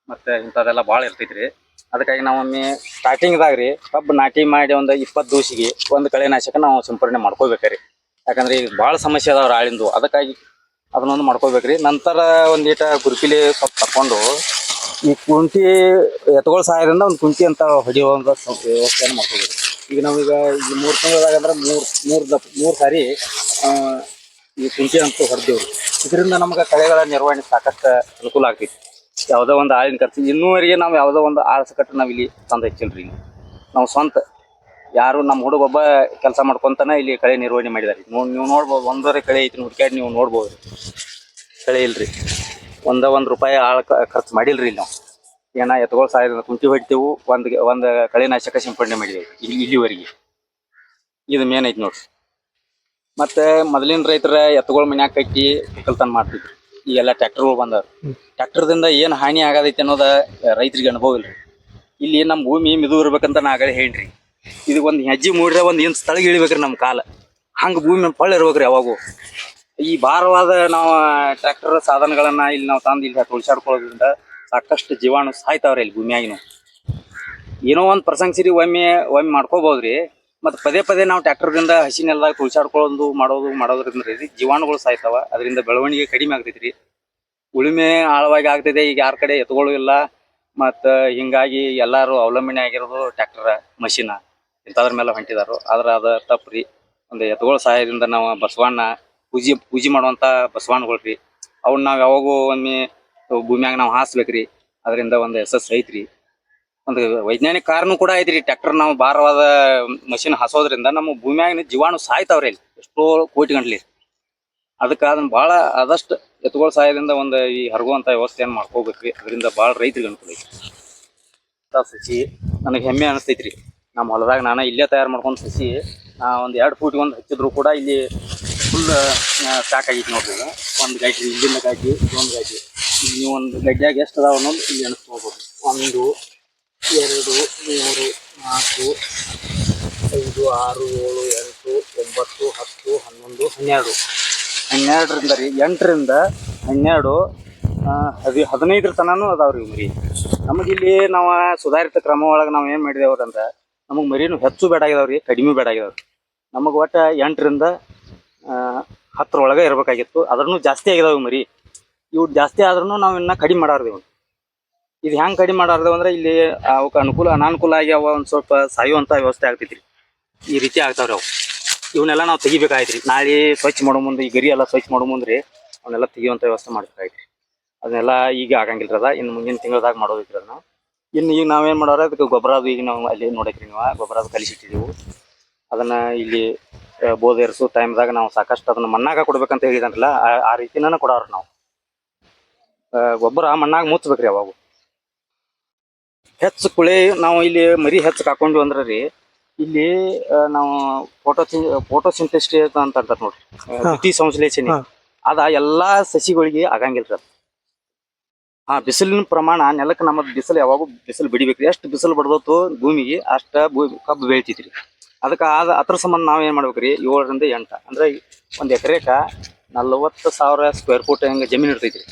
ಮತ್ತು ಇಂಥದ್ದೆಲ್ಲ ಭಾಳ ಇರ್ತೈತ್ರಿ. ಅದಕ್ಕಾಗಿ ನಾವೊಮ್ಮೆ ಸ್ಟಾರ್ಟಿಂಗ್ದಾಗ ರೀ, ಕಬ್ಬು ನಾಟಿ ಮಾಡಿ ಒಂದು ಇಪ್ಪತ್ತು ದಿವಸಿಗೆ ಒಂದು ಕಳೆನಾಶಕ ನಾವು ಸಿಂಪಡಣೆ ಮಾಡ್ಕೋಬೇಕ್ರಿ ಯಾಕಂದ್ರೆ ಈಗ ಭಾಳ ಸಮಸ್ಯೆ ಅದಾವ್ರಿ ಆಳಿಂದು ಅದಕ್ಕಾಗಿ ಅದನ್ನೊಂದು ಮಾಡ್ಕೋಬೇಕ್ರಿ ನಂತರ ಒಂದೀಟ ಗುರುಪಿಲಿ ಸ್ವಲ್ಪ ತಗೊಂಡು ಈ ಕುಂಟಿ ಎತ್ತುಗಳ ಸಹಾಯದಿಂದ ಒಂದು ಕುಂಟಿ ಅಂತ ಹೊಡೆಯುವ ಒಂದು ವ್ಯವಸ್ಥೆಯನ್ನು ಮಾಡ್ಕೋಬೇಕು ಈಗ ನಾವೀಗ ಈ ಮೂರು ತಿಂಗಳದಾಗ ಅಂದ್ರೆ ಮೂರು ಮೂರು ದಪ್ಪ ಮೂರು ಸಾರಿ ಈ ಕುಂಟಿ ಅಂತೂ ಹೊಡೆದೇವ್ರಿ ಇದರಿಂದ ನಮ್ಗೆ ಕಳೆಗಳ ನಿರ್ವಹಣೆ ಸಾಕಷ್ಟು ಅನುಕೂಲ ಆಗ್ತೈತಿ. ಯಾವುದೋ ಒಂದು ಆಳಿನ ಖರ್ಚು ಇನ್ನೂವರೆಗೆ ನಾವು ಯಾವುದೋ ಒಂದು ಆಳ್ಸ ಕಟ್ಟು ನಾವು ಇಲ್ಲಿ ತಂದು ಹಚ್ಚಿಲ್ರಿ ನಾವು ಸ್ವಂತ, ಯಾರು ನಮ್ಮ ಹುಡುಗ ಒಬ್ಬ ಕೆಲಸ ಮಾಡ್ಕೊಂತಾನೆ ಇಲ್ಲಿ ಕಳೆ ನಿರ್ವಹಣೆ ಮಾಡಿದಾರೆ. ನೋಡಿ ನೀವು ನೋಡ್ಬೋದು, ಒಂದೂವರೆ ಕಳೆ ಐತಿ ಹುಡ್ಕ್ಯಾಡಿ ನೀವು ನೋಡ್ಬೋದು. ಕಳೆ ಇಲ್ರಿ. ಒಂದ ಒಂದು ರೂಪಾಯಿ ಆಳ ಖರ್ಚು ಮಾಡಿಲ್ರಿ ನಾವು. ಏನ ಎತ್ಕೊಳ್ ಸಹಾಯದಿಂದ ಕುಂಟಿ ಹೊಡಿತೇವು, ಒಂದು ಒಂದು ಕಳೆನಾಶಕ ಸಿಂಪಡಣೆ ಮಾಡಿದೇವೆ, ಇಲ್ಲಿ, ಇಲ್ಲಿವರೆಗೆ. ಇದು ಮೇನ್ ಐತಿ ನೋಡ್ರಿ. ಮತ್ತೆ ಮೊದಲಿನ ರೈತರ ಎತ್ತುಗಳ ಮನ್ಯಾಗ ಕಟ್ಟಿ ಒಕ್ಕಲ್ತನ ಮಾಡ್ತಿದ್ರು. ಈಗೆಲ್ಲ ಟ್ರ್ಯಾಕ್ಟರ್ಗಳು ಬಂದವ್ರು ಟ್ರ್ಯಾಕ್ಟರ್ದಿಂದ ಏನ್ ಹಾನಿ ಆಗದೈತಿ ಅನ್ನೋದ ರೈತರಿಗೆ ಅನುಭವ ಇಲ್ರಿ. ಇಲ್ಲಿ ನಮ್ಮ ಭೂಮಿ ಮಿದು ಇರ್ಬೇಕಂತ ನಾ ಆಗಲೇ ಹೇಳ್ರಿ ಇದು ಒಂದು ಹೆಜ್ಜೆ ಮೂಡ್ರೆ ಒಂದು ಏನು ಸ್ಥಳಗೆ ಇಳಿಬೇಕ್ರಿ ನಮ್ಮ ಕಾಲ. ಹಂಗ ಭೂಮಿ ಪಳ್ಳ ಇರ್ಬೇಕ್ರಿ ಯಾವಾಗೂ. ಈ ಭಾರವಾದ ನಾವು ಟ್ರ್ಯಾಕ್ಟರ್ ಸಾಧನಗಳನ್ನ ಇಲ್ಲಿ ನಾವು ತಂದು ಇಲ್ಲಿ ತುಳ್ಸಾಡ್ಕೊಳ್ಳೋದ್ರಿಂದ ಸಾಕಷ್ಟು ಜೀವಾಣು ಸಾಯ್ತಾವ್ರಿ ಇಲ್ಲಿ ಭೂಮಿಯಾಗಿನ. ಏನೋ ಒಂದು ಪ್ರಸಂಗ ಸಿರಿ ಒಮ್ಮೆ ಒಮ್ಮೆ ಮಾಡ್ಕೋಬಹುದ್ರಿ ಮತ್ತು ಪದೇ ಪದೇ ನಾವು ಟ್ರ್ಯಾಕ್ಟರ್ದಿಂದ ಹಸಿ ನೆಲದಾಗ ತುಳ್ಸಾಡ್ಕೊಳ್ಳೋದು ಮಾಡೋದು ಮಾಡೋದ್ರಿಂದ ರೀ ಜೀವಾಣುಗಳು ಸಾಯ್ತಾವ. ಅದರಿಂದ ಬೆಳವಣಿಗೆ ಕಡಿಮೆ ಆಗ್ತೈತ್ರಿ. ಉಳುಮೆ ಆಳವಾಗಿ ಆಗ್ತಿದೆ ಈಗ ಯಾರ ಕಡೆ ಎತ್ತುಗಳು ಇಲ್ಲ. ಮತ್ತು ಹಿಂಗಾಗಿ ಎಲ್ಲರೂ ಅವಲಂಬನೆ ಆಗಿರೋದು ಟ್ರ್ಯಾಕ್ಟರ್, ಮಷಿನ ಇಂಥದ್ರ ಮೇಲೆ ಹೊಂಟಿದಾರು. ಆದ್ರೆ ಅದು ತಪ್ಪ್ರಿ ಒಂದು ಎತ್ತುಗಳ ಸಹಾಯದಿಂದ ನಾವು ಬಸವಣ್ಣ ಪೂಜೆ ಪೂಜೆ ಮಾಡುವಂಥ ಬಸವಣ್ಣಗಳು ರೀ. ಅವ್ನ ನಾವು ಯಾವಾಗೂ ಒಮ್ಮೆ ಭೂಮಿಯಾಗ ನಾವು ಹಾಸ್ಬೇಕ್ರಿ ಅದರಿಂದ ಒಂದು ಯಶಸ್ಸು ಐತ್ರಿ. ಒಂದು ವೈಜ್ಞಾನಿಕ ಕಾರಣ ಕೂಡ ಐತ್ರಿ. ಟ್ರ್ಯಾಕ್ಟರ್ ನಾವು ಭಾರವಾದ ಮಷಿನ್ ಹಾಸೋದ್ರಿಂದ ನಮ್ಮ ಭೂಮಿಯಾಗಿನ ಜೀವಾಣು ಸಾಯ್ತಾವ್ರಿ ಇಲ್ಲಿ ಎಷ್ಟೋ ಕೋಟಿ ಗಂಟ್ಲಿ. ಅದಕ್ಕೆ ಅದನ್ನ ಭಾಳ ಆದಷ್ಟು ಎತ್ತುಗಳ ಸಹಾಯದಿಂದ ಒಂದು ಈ ಹರಗುವಂಥ ವ್ಯವಸ್ಥೆಯನ್ನು ಮಾಡ್ಕೋಬೇಕ್ರಿ. ಅದರಿಂದ ಭಾಳ ರೈತರಿಗೆ ಅನುಕೂಲ ಐತಿ ಸಸಿ ನನಗೆ ಹೆಮ್ಮೆ ಅನಿಸ್ತೈತ್ರಿ. ನಮ್ಮ ಹೊಲದಾಗ ನಾನು ಇಲ್ಲೇ ತಯಾರು ಮಾಡ್ಕೊಂಡು ಸಸಿ ಒಂದು ಎರಡು ಫೂಟ್ ಒಂದು ಹಚ್ಚಿದ್ರು ಕೂಡ ಇಲ್ಲಿ ಫುಲ್ ಸಾಕಾಗೈತಿ ನೋಡ್ರಿ ಒಂದು ಗಡ್ಡಿ ಇಲ್ಲಿಂದ ಗಡ್ಡಿ ಒಂದು ಇಲ್ಲಿ ನೀವು ಒಂದು ಗಡ್ಡಿಯಾಗ ಎಷ್ಟು ಅದಾವ ಅನ್ನೋದು ಇಲ್ಲಿ ಅನಿಸ್ಕೋಬೋದು. ಒಂದು ಎರಡು, ಮೂರು, ನಾಲ್ಕು, ಐದು, ಆರು, ಏಳು, ಎಂಟು, ಒಂಬತ್ತು, ಹತ್ತು, ಹನ್ನೊಂದು, ಹನ್ನೆರಡು. ಹನ್ನೆರಡರಿಂದ ರೀ, ಎಂಟರಿಂದ ಹನ್ನೆರಡು ಹದಿ, ಹದಿನೈದರ ತನೂ ಅದಾವ ರೀ ಮರಿ. ಇಲ್ಲಿ ನಾವು ಸುಧಾರಿತ ಕ್ರಮ ಒಳಗೆ ನಾವು ಏನು ಮಾಡಿದೇವ್ರಿ ಅಂದ್ರೆ ನಮಗೆ ಮರಿನೂ ಹೆಚ್ಚು ಬೇಡ ಆಗಿದಾವ್ರಿ ಕಡಿಮೆ ಬೇಡ ಆಗಿದಾವ್ರಿ ನಮಗೆ ಒಟ್ಟು ಎಂಟರಿಂದ ಹತ್ತರೊಳಗೆ ಇರಬೇಕಾಗಿತ್ತು. ಅದ್ರೂ ಜಾಸ್ತಿ ಆಗಿದಾವೆ ಮರಿ. ಇವು ಜಾಸ್ತಿ ಆದ್ರೂ ನಾವು ಇನ್ನೂ ಕಡಿಮೆ ಮಾಡಾರ್ದೇವು. ಇದು ಹೆಂಗ್ ಕಡಿಮೆ ಮಾಡಾರ್ದು ಅಂದ್ರೆ ಇಲ್ಲಿ ಅವಕ್ಕೆ ಅನುಕೂಲ, ಅನಾನುಕೂಲ ಆಗಿ ಅವ ಒಂದು ಸ್ವಲ್ಪ ಸಾಯುವಂತ ವ್ಯವಸ್ಥೆ ಆಗ್ತೈತ್ರಿ. ಈ ರೀತಿ ಆಗ್ತಾವ್ರಿ ಅವು. ಇವನ್ನೆಲ್ಲ ನಾವು ತೆಗಿಬೇಕಾಯ್ತ್ರಿ. ನಾಳೆ ಸ್ವಚ್ಛ ಮಾಡೋ ಮುಂದೆ, ಈ ಗರಿ ಎಲ್ಲ ಸ್ವಚ್ಛ ಮಾಡೋ ಮುಂದ್ರಿ ಅವನ್ನೆಲ್ಲ ತೆಗಿಯುವಂಥ ವ್ಯವಸ್ಥೆ ಮಾಡ್ಬೇಕಾಯ್ತ್ರಿ ಅದನ್ನೆಲ್ಲ ಈಗ ಆಗಂಗಿಲ್ಲ ಅದ. ಇನ್ನು ಮುಂದಿನ ತಿಂಗಳದಾಗ ಮಾಡೋದೈತ್ರಿ ನಾವು ಇನ್ನು ಈಗ ನಾವೇನು ಮಾಡೋರ ಅದಕ್ಕೆ ಗೊಬ್ಬರ ಅದು ಈಗ ನಾವು ಅಲ್ಲಿ ನೋಡಕ್ರಿ ನೀವು. ಗೊಬ್ಬರ ಅದು ಕಲಿಸಿಟ್ಟಿದ್ದೀವಿ ಅದನ್ನ ಇಲ್ಲಿ ಟೈಮ್ ಟೈಮ್ದಾಗ ನಾವು ಸಾಕಷ್ಟು ಅದನ್ನ ಮಣ್ಣಾಗ ಕೊಡ್ಬೇಕಂತ ಹೇಳಿದಂತಲ್ಲ ಆ- ರೀತಿನ ಕೊಡೋರು ನಾವು. ಗೊಬ್ಬರ ಮಣ್ಣಾಗ ಮುಚ್ಚಬೇಕ್ರಿ ಅವಾಗ. ಹೆಚ್ಚು ಕುಳೆ ನಾವು ಇಲ್ಲಿ ಮರಿ ಹೆಚ್ಚ ಕಾಕೊಂಡ್ವಿ ಅಂದ್ರೆ ರೀ ಇಲ್ಲಿ ಆ, ನಾವು ಫೋಟೋ ಫೋಟೋ ಸಿಂಥೆಸಿಸ್ ಅಂತ ಅಂತಾರೆ ನೋಡ್ರಿ. ಆ, ದ್ಯುತಿ ಸಂಶ್ಲೇಷಣೆ. ಹಾ. ಅದ ಎಲ್ಲಾ ಸಸಿಗಳಿಗೆ ಆಗಂಗಿಲ್ಲ ರೀ ಹಾ ಬಿಸಿಲಿನ ಪ್ರಮಾಣ ನೆಲಕ್ಕೆ ನಮ್ಮದು ಬಿಸಿಲು ಯಾವಾಗೂ ಬಿಸಿಲು ಬಿಡಿಬೇಕ್ರಿ. ಎಷ್ಟು ಬಿಸಿಲು ಬಡ್ದೋತು ಭೂಮಿಗೆ ಅಷ್ಟ ಭೂಮಿ ಕಬ್ಬು ಬೆಳಿತೈತ್ರಿ. ಅದಕ್ಕೆ ಆದ ಅದ್ರ ಸಂಬಂಧ ನಾವ್ ಏನ್ ಮಾಡ್ಬೇಕ್ರಿ ಏಳರಿಂದ ಎಂಟ. ಅಂದ್ರೆ ಒಂದ್ ಎಕರೆಕ ನಲ್ವತ್ತು ಸಾವಿರ ಸ್ಕ್ವೇರ್ ಫೂಟ್ ಹೆಂಗ ಜಮೀನ್ ಇರ್ತೈತ್ರಿ.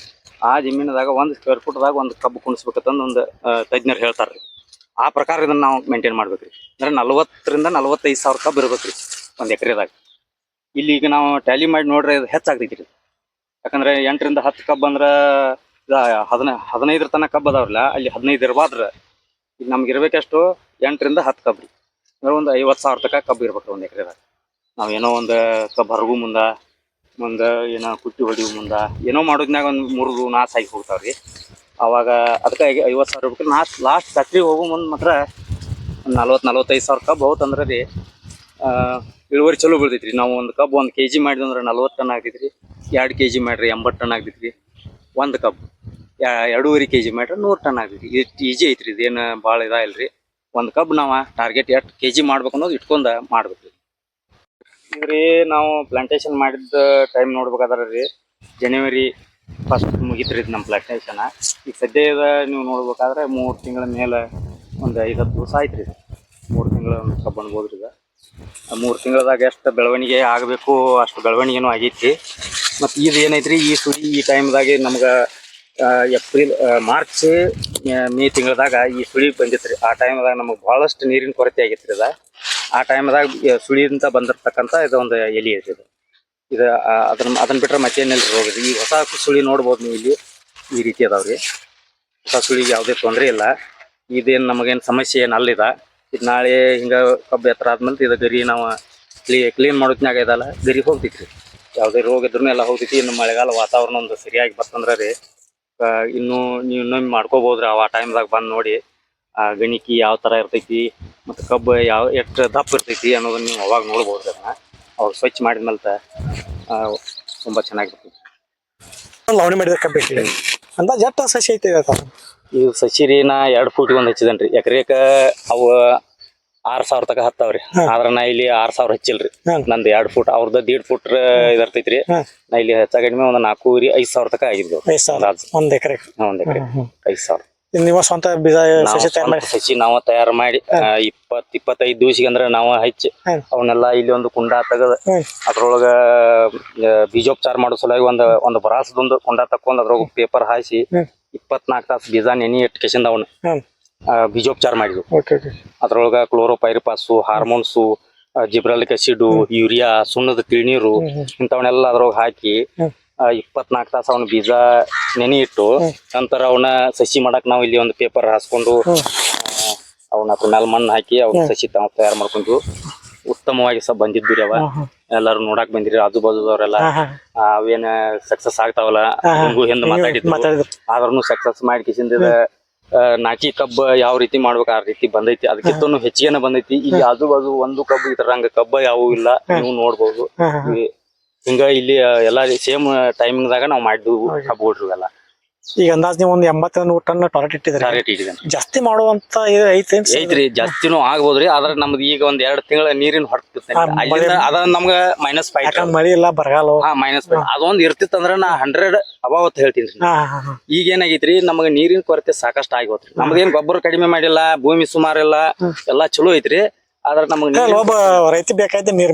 ಆ ಜಮೀನದಾಗ ಒಂದ್ ಸ್ಕ್ವೇರ್ ಫುಟ್ದಾಗ ಒಂದು ಕಬ್ಬು ಕುಣಿಸ್ಬೇಕಂತಂದು ಒಂದು ತಜ್ಞರು ಹೇಳ್ತಾರ್ರಿ. ಆ ಪ್ರಕಾರ ಇದನ್ನ ನಾವು ಮೇಂಟೈನ್ ಮಾಡ್ಬೇಕ್ರಿ. ಅಂದ್ರೆ ನಲವತ್ತರಿಂದ ನಲವತ್ತೈದು ಸಾವಿರ ಕಬ್ಬು ಇರ್ಬೇಕ್ರಿ ಒಂದ್ ಎಕರೆದಾಗ. ಇಲ್ಲಿ ಈಗ ನಾವು ಟ್ಯಾಲಿ ಮಾಡಿ ನೋಡ್ರಿ ಇದು ಹೆಚ್ಚಾಗ್ತೈತ್ರಿ. ಯಾಕಂದ್ರೆ ಎಂಟರಿಂದ ಹತ್ತು ಕಬ್ಬು ಅಂದ್ರ ಹದಿನ ಹದಿನೈ, ಹದಿನೈದರ ತನಕ ಕಬ್ಬು ಅದಾವ್ರಲ್ಲ, ಅಲ್ಲಿ ಹದಿನೈದು ಇರಬಾರ್ದ್ರ. ಈಗ ನಮ್ಗೆ ಇರ್ಬೇಕಷ್ಟು ಎಂಟರಿಂದ ಹತ್ತು ಕಬ್ಬು. ರೀ ಅಂದ್ರೆ ಒಂದು ಐವತ್ತು ಸಾವಿರ ತನಕ ಕಬ್ಬು ಇರ್ಬೇಕ್ರಿ ಒಂದು ಎಕರೆದಾಗ. ನಾವು ಏನೋ ಒಂದು ಕಬ್ಬು ಹರಗು ಮುಂದ ಮುಂದೆ ಏನೋ ಕುಟ್ಟಿ ಹೊಡಿ ಮುಂದ, ಏನೋ ಮಾಡೋದ್ನಾಗ ಒಂದು ಮೂರು ನಾಸ್ ಆಗಿ ಹೋಗ್ತಾವ್ರಿ. ಅವಾಗ ಅದಕ್ಕೆ ಐವತ್ತು ಸಾವಿರ ರೂಪಾಯಿ ನಾಸ್ ಲಾಸ್ಟ್ ಫ್ಯಾಕ್ಟ್ರಿಗೆ ಹೋಗೋ ಮುಂದೆ ಮಾತ್ರ ಒಂದು ನಲ್ವತ್ತು ನಲ್ವತ್ತೈದು ಸಾವಿರ ಕಬ್ಬು ಹೋತಂದ್ರೆ ರೀ ಇಳುವರಿ ಚಲೋ ಬೀಳ್ತೈತ್ರಿ. ನಾವು ಒಂದು ಕಬ್ ಒಂದು ಕೆ ಜಿ ಮಾಡಿದ್ವಿ ಅಂದ್ರೆ ನಲ್ವತ್ತು ಟನ್ ಆಗ್ತೈತ್ರಿ. ಎರಡು ಕೆ ಜಿ ಮಾಡ್ರಿ ಎಂಬತ್ತು ಟನ್ ಆಗ್ತೈತ್ರಿ. ಒಂದು ಕಬ್ ಎರಡೂವರೆ ಕೆ ಜಿ ಮಾಡ್ರಿ ನೂರು ಟನ್ ಆಗ್ತೈತಿ ಇಷ್ಟು ಈಜಿ ಐತ್ರಿ, ಇದೇನು ಭಾಳ ಇದಾಗಿಲ್ಲ ರೀ ಒಂದು ಕಬ್ ನಾವು ಟಾರ್ಗೆಟ್ ಎಷ್ಟು ಕೆ ಜಿ ಮಾಡ್ಬೇಕು ಅನ್ನೋದು ಇಟ್ಕೊಂಡು ಮಾಡ್ಬೇಕು ರೀ ನಾವು ಪ್ಲಾಂಟೇಶನ್ ಮಾಡಿದ ಟೈಮ್ ನೋಡ್ಬೇಕಾದ್ರೆ. ರೀ ಜನವರಿ ಫಸ್ಟ್ ಮುಗಿತ್ರಿ ಇದು ನಮ್ಮ ಪ್ಲಾಂಟೇಶನ್ ಈಗ ಸದ್ಯದ ನೀವು ನೋಡ್ಬೇಕಾದ್ರೆ ಮೂರು ತಿಂಗಳ ಮೇಲೆ ಒಂದು ಐದು ಹತ್ತು ದಿವಸ ಆಯ್ತು ರೀ ಮೂರು ತಿಂಗಳ ಕಬ್ಬು ಅನ್ಬೋದು ರೀ ಈಗ ಮೂರು ತಿಂಗಳದಾಗ ಎಷ್ಟು ಬೆಳವಣಿಗೆ ಆಗಬೇಕು, ಅಷ್ಟು ಬೆಳವಣಿಗೆನೂ ಆಗೈತಿ. ಮತ್ತು ಇದು ಏನೈತ್ರಿ, ಈ ಸುರಿ, ಈ ಟೈಮ್ದಾಗೆ ನಮ್ಗೆ ಏಪ್ರಿಲ್ ಮಾರ್ಚ್ ಮೇ ತಿಂಗಳದಾಗ ಈ ಸುಳಿ ಬಂದಿತ್ರಿ. ಆ ಟೈಮ್ದಾಗ ನಮಗೆ ಭಾಳಷ್ಟು ನೀರಿನ ಕೊರತೆ ಆಗಿತ್ತು ಅದ. ಆ ಟೈಮ್ದಾಗ ಸುಳಿಯಿಂದ ಬಂದಿರ್ತಕ್ಕಂಥ ಇದು ಒಂದು ಎಲಿ ಐತಿ ಇದು. ಇದು ಅದನ್ನ ಅದನ್ನ ಬಿಟ್ರೆ ಮತ್ತೇನಿಲ್ಲ ರೋಗ. ಈ ಹೊಸ ಸುಳಿ ನೋಡ್ಬೋದು ನೀವು ಇಲ್ಲಿ. ಈ ರೀತಿ ಅದಾವ್ರಿ. ಹೊಸ ಸುಳಿಗೆ ಯಾವುದೇ ತೊಂದರೆ ಇಲ್ಲ. ಇದೇನು ನಮಗೇನು ಸಮಸ್ಯೆ ಏನು ಅಲ್ಲಿದ. ಇದು ನಾಳೆ ಹಿಂಗೆ ಕಬ್ಬು ಎತ್ತರ ಆದ್ಮೇಲೆ ಇದು ಗರಿ ನಾವು ಕ್ಲೀ, ಕ್ಲೀನ್ ಮಾಡೋದ್ನಾಗ ಇದಲ್ಲ, ಗರಿ ಹೋಗ್ತೈತ್ರಿ. ಯಾವುದೇ ರೋಗ ಇದ್ರೂ ಎಲ್ಲ ಹೋಗ್ತೈತಿ. ಇನ್ನು ಮಳೆಗಾಲ ವಾತಾವರಣ ಒಂದು ಸರಿಯಾಗಿ ಬರ್ತಂದ್ರೆ ರೀ. ಇನ್ನು ನೀವು ಇನ್ನೊಮ್ಮೆ ಮಾಡ್ಕೋಬೋದ್ರಿ ಆ ಟೈಮ್ದಾಗ ಬಂದು ನೋಡಿ. ಆ ಗಣಿಕಿ ಯಾವ ತರ ಇರ್ತೈತಿ ಮತ್ತು ಕಬ್ಬು ಯಾವ ಎಷ್ಟು ದಪ್ಪ ಇರ್ತೈತಿ ಅನ್ನೋದನ್ನ ನೀವು ಅವಾಗ ನೋಡ್ಬೋದ್ರಿ ಅದನ್ನ. ಅವಾಗ ಸ್ವಚ್ಛ ಮಾಡಿದ್ಮೇಲೆ ತುಂಬ ಚೆನ್ನಾಗಿರ್ತೈತಿ. ಲವಣಿ ಮಾಡಿದ್ರೆ ಕಬ್ಬಿಟ್ಟು ಅಂದಾಜ್ ಎಷ್ಟು ಸಸಿ ಐತೆ ಇದು ಸಸಿ ರೀ ನಾ ಎರಡು ಫೂಟ್ಗೆ ಒಂದು ಹಚ್ಚಿದನ್ರಿ. ಎಕರೆಕ ಅವು ಆರ್ ಸಾವಿರ ತಕ ಹತ್ತಾವ್ರಿ. ಆದ್ರ ನಾ ಇಲ್ಲಿ ಆರ್ ಸಾವಿರ ಹಚ್ಚಿಲ್ರಿ. ನಂದ್ ಎರಡ್ ಫುಟ್ ಅವ್ರದ್ದು ದೀಡ್ ಫುಟ್ ಇದರ್ತೈತ್ರಿ. ನಾ ಇಲ್ಲಿ ಹೆಚ್ಚ ಕಡಿಮೆ ಒಂದು ನಾಲ್ಕೂವರೆ ಐದ್ ಸಾವಿರ ತಕ ಆಗಿದ್ವು. ಐದು ಒಂದ್ ಎಕರೆ. ಒಂದ್ ಎಕರೆ. ಐದ್ ಸಾವಿರ. ನೀವು ಸ್ವಂತ ಬೀಜ ಸಸಿ ನಾವ ತಯಾರು ಮಾಡಿ ಇಪ್ಪತ್ ಇಪ್ಪತ್ತೈದು ದಿವಸಿಗೆ ಅಂದ್ರೆ ನಾವ ಹಚ್ಚಿ. ಅವನ್ನೆಲ್ಲ ಇಲ್ಲಿ ಒಂದು ಕುಂಡ ತಗದ. ಅದ್ರೊಳಗ ಬೀಜೋಪಚಾರ ಮಾಡೋ ಸಲುವಾಗಿ ಒಂದ್ ಒಂದ್ ಬರಾಸದೊಂದು ಕುಂಡ ತಕ್ಕೊಂಡ್ ಅದ್ರೊಳಗ ಪೇಪರ್ ಹಾಸಿ ಇಪ್ಪತ್ನಾಕ್ ಇಪ್ಪತ್ನಾಲ್ಕು ತಾಸು ಬೀಜ ನೆನಿ ಇಟ್ಕೇಸಿಂದ ಹ್ಮ್ ಆ, ಬೀಜೋಪಚಾರ ಮಾಡಿದ್ರು ಓಕೆ ಓಕೆ ಅದ್ರೊಳಗ chlorpyrifos hormones gibberellic acid urea ಸುಣ್ಣದ ತಿಳನೀರು ಇಂಥವನ್ನೆಲ್ಲ ಅದ್ರೊಳಗೆ ಹಾಕಿ ಇಪ್ಪತ್ನಾಕ್ ಇಪ್ಪತ್ನಾಲ್ಕು ತಾಸು ಅವನ ಬೀಜ ನೆನೆ ಇಟ್ಟು ನಂತರ ಅವನ ಸಸಿ ಮಾಡಕ್ ನಾವು ಇಲ್ಲಿ ಒಂದು ಪೇಪರ್ ಹಾಸ್ಕೊಂಡು. ಅವನ ಅದ್ರ ಮೇಲೆ ಮಣ್ಣು ಹಾಕಿ ಅವ್ನ ಸಸಿ ತಾವ ತಯಾರು ಮಾಡ್ಕೊಂಡು ಉತ್ತಮವಾಗಿ ಸಹ ಬಂದಿದ್ದು ರೀ ಅವ. ಎಲ್ಲಾರು ನೋಡಕ್ ಬಂದಿರಿ ಆಜು ಬಾಜುದವ್ರೆಲ್ಲ. ಅವೇನ ಸಕ್ಸಸ್ ಆಗ್ತಾವಲ್ಲ? ಹಿಂಗೂ ಹಿಂದ್ ಮಾತಾಡಿದ್ರು ಆದ್ರೂ ಸಕ್ಸಸ್ ಮಾಡಿ ಕಿಸಿಂದ ನಾಟಿ ಕಬ್ಬ ಯಾವ ರೀತಿ ಮಾಡ್ಬೇಕು ಆ ರೀತಿ ಬಂದೈತಿ. ಅದಕ್ಕಿಂತನೂ ಹೆಚ್ಚಿಗೆನ ಬಂದೈತಿ. ಇಲ್ಲಿ ಆಜು ಬಾಜು ಒಂದು ಕಬ್ಬು ಈ ತರ ಹಂಗ ಕಬ್ಬ ಯಾವೂ ಇಲ್ಲ. ನೀವು ನೋಡ್ಬೋದು. ಹಿಂಗ ಇಲ್ಲಿ ಎಲ್ಲಾ ಸೇಮ್ ಟೈಮಿಂಗ್ ದಾಗ ನಾವು ಮಾಡಿದ್ವು ಕಬ್ಬು ಎಲ್ಲ ಈಗ ಅಂದಾಜ್ ನೀವು ಒಂದು ಎಂಬತ್ತ ನೂರು ಟನ್ ಟಾರ್ಗೆಟ್ ಇಟ್ಟಿದ್ರಿ ಟಾರ್ಗೆಟ್ ಇಟ್ಟಿದ್ದೇನೆ. ಜಾಸ್ತಿ ಮಾಡುವಂತ ಇದು ಐತೆ ಐತ್ರಿ ಜಾಸ್ತಿನೂ ಆಗ್ಬೋದ್ರಿ ಆದ್ರ ನಮ್ದು ಈಗ ಒಂದ್ ಎರಡ್ ತಿಂಗಳ ನೀರಿನ ಹೊರತು ಹಾ, ಅಲ್ಲಿಂದ ಅದ ನಮ್ಗ ಮೈನಸ್ ಫೈವ್ ಯಾಕಂದ್ರೆ ಮಳಿ ಇಲ್ಲ ಬರಗಾಲ. ಹಾ ಮೈನಸ್ ಫೈವ್ ಅದೊಂದ್ ಇರ್ತಿತ್ತಂದ್ರ ನಾ ಹಂಡ್ರೆಡ್ ಅಬಾವತ್ ಹೇಳ್ತೀನಿ ಹಾ ಹಾ ಹಾ ಈಗ ಏನಾಗೈತ್ರಿ ನಮಗ ನೀರಿನ ಕೊರತೆ ಸಾಕಷ್ಟು ಆಗೋತ್ರಿ ನಮ್ದೇನ್ ಗೊಬ್ಬರ ಕಡಿಮೆ ಮಾಡಿಲ್ಲ ಭೂಮಿ ಸುಮಾರು ಇಲ್ಲ ಎಲ್ಲಾ ಚಲೋ ಐತ್ರಿ. ಆದ್ರ ನಮಗ ಒಬ್ಬ ರೈತ ಬೇಕಾಯ್ತು ನೀರ್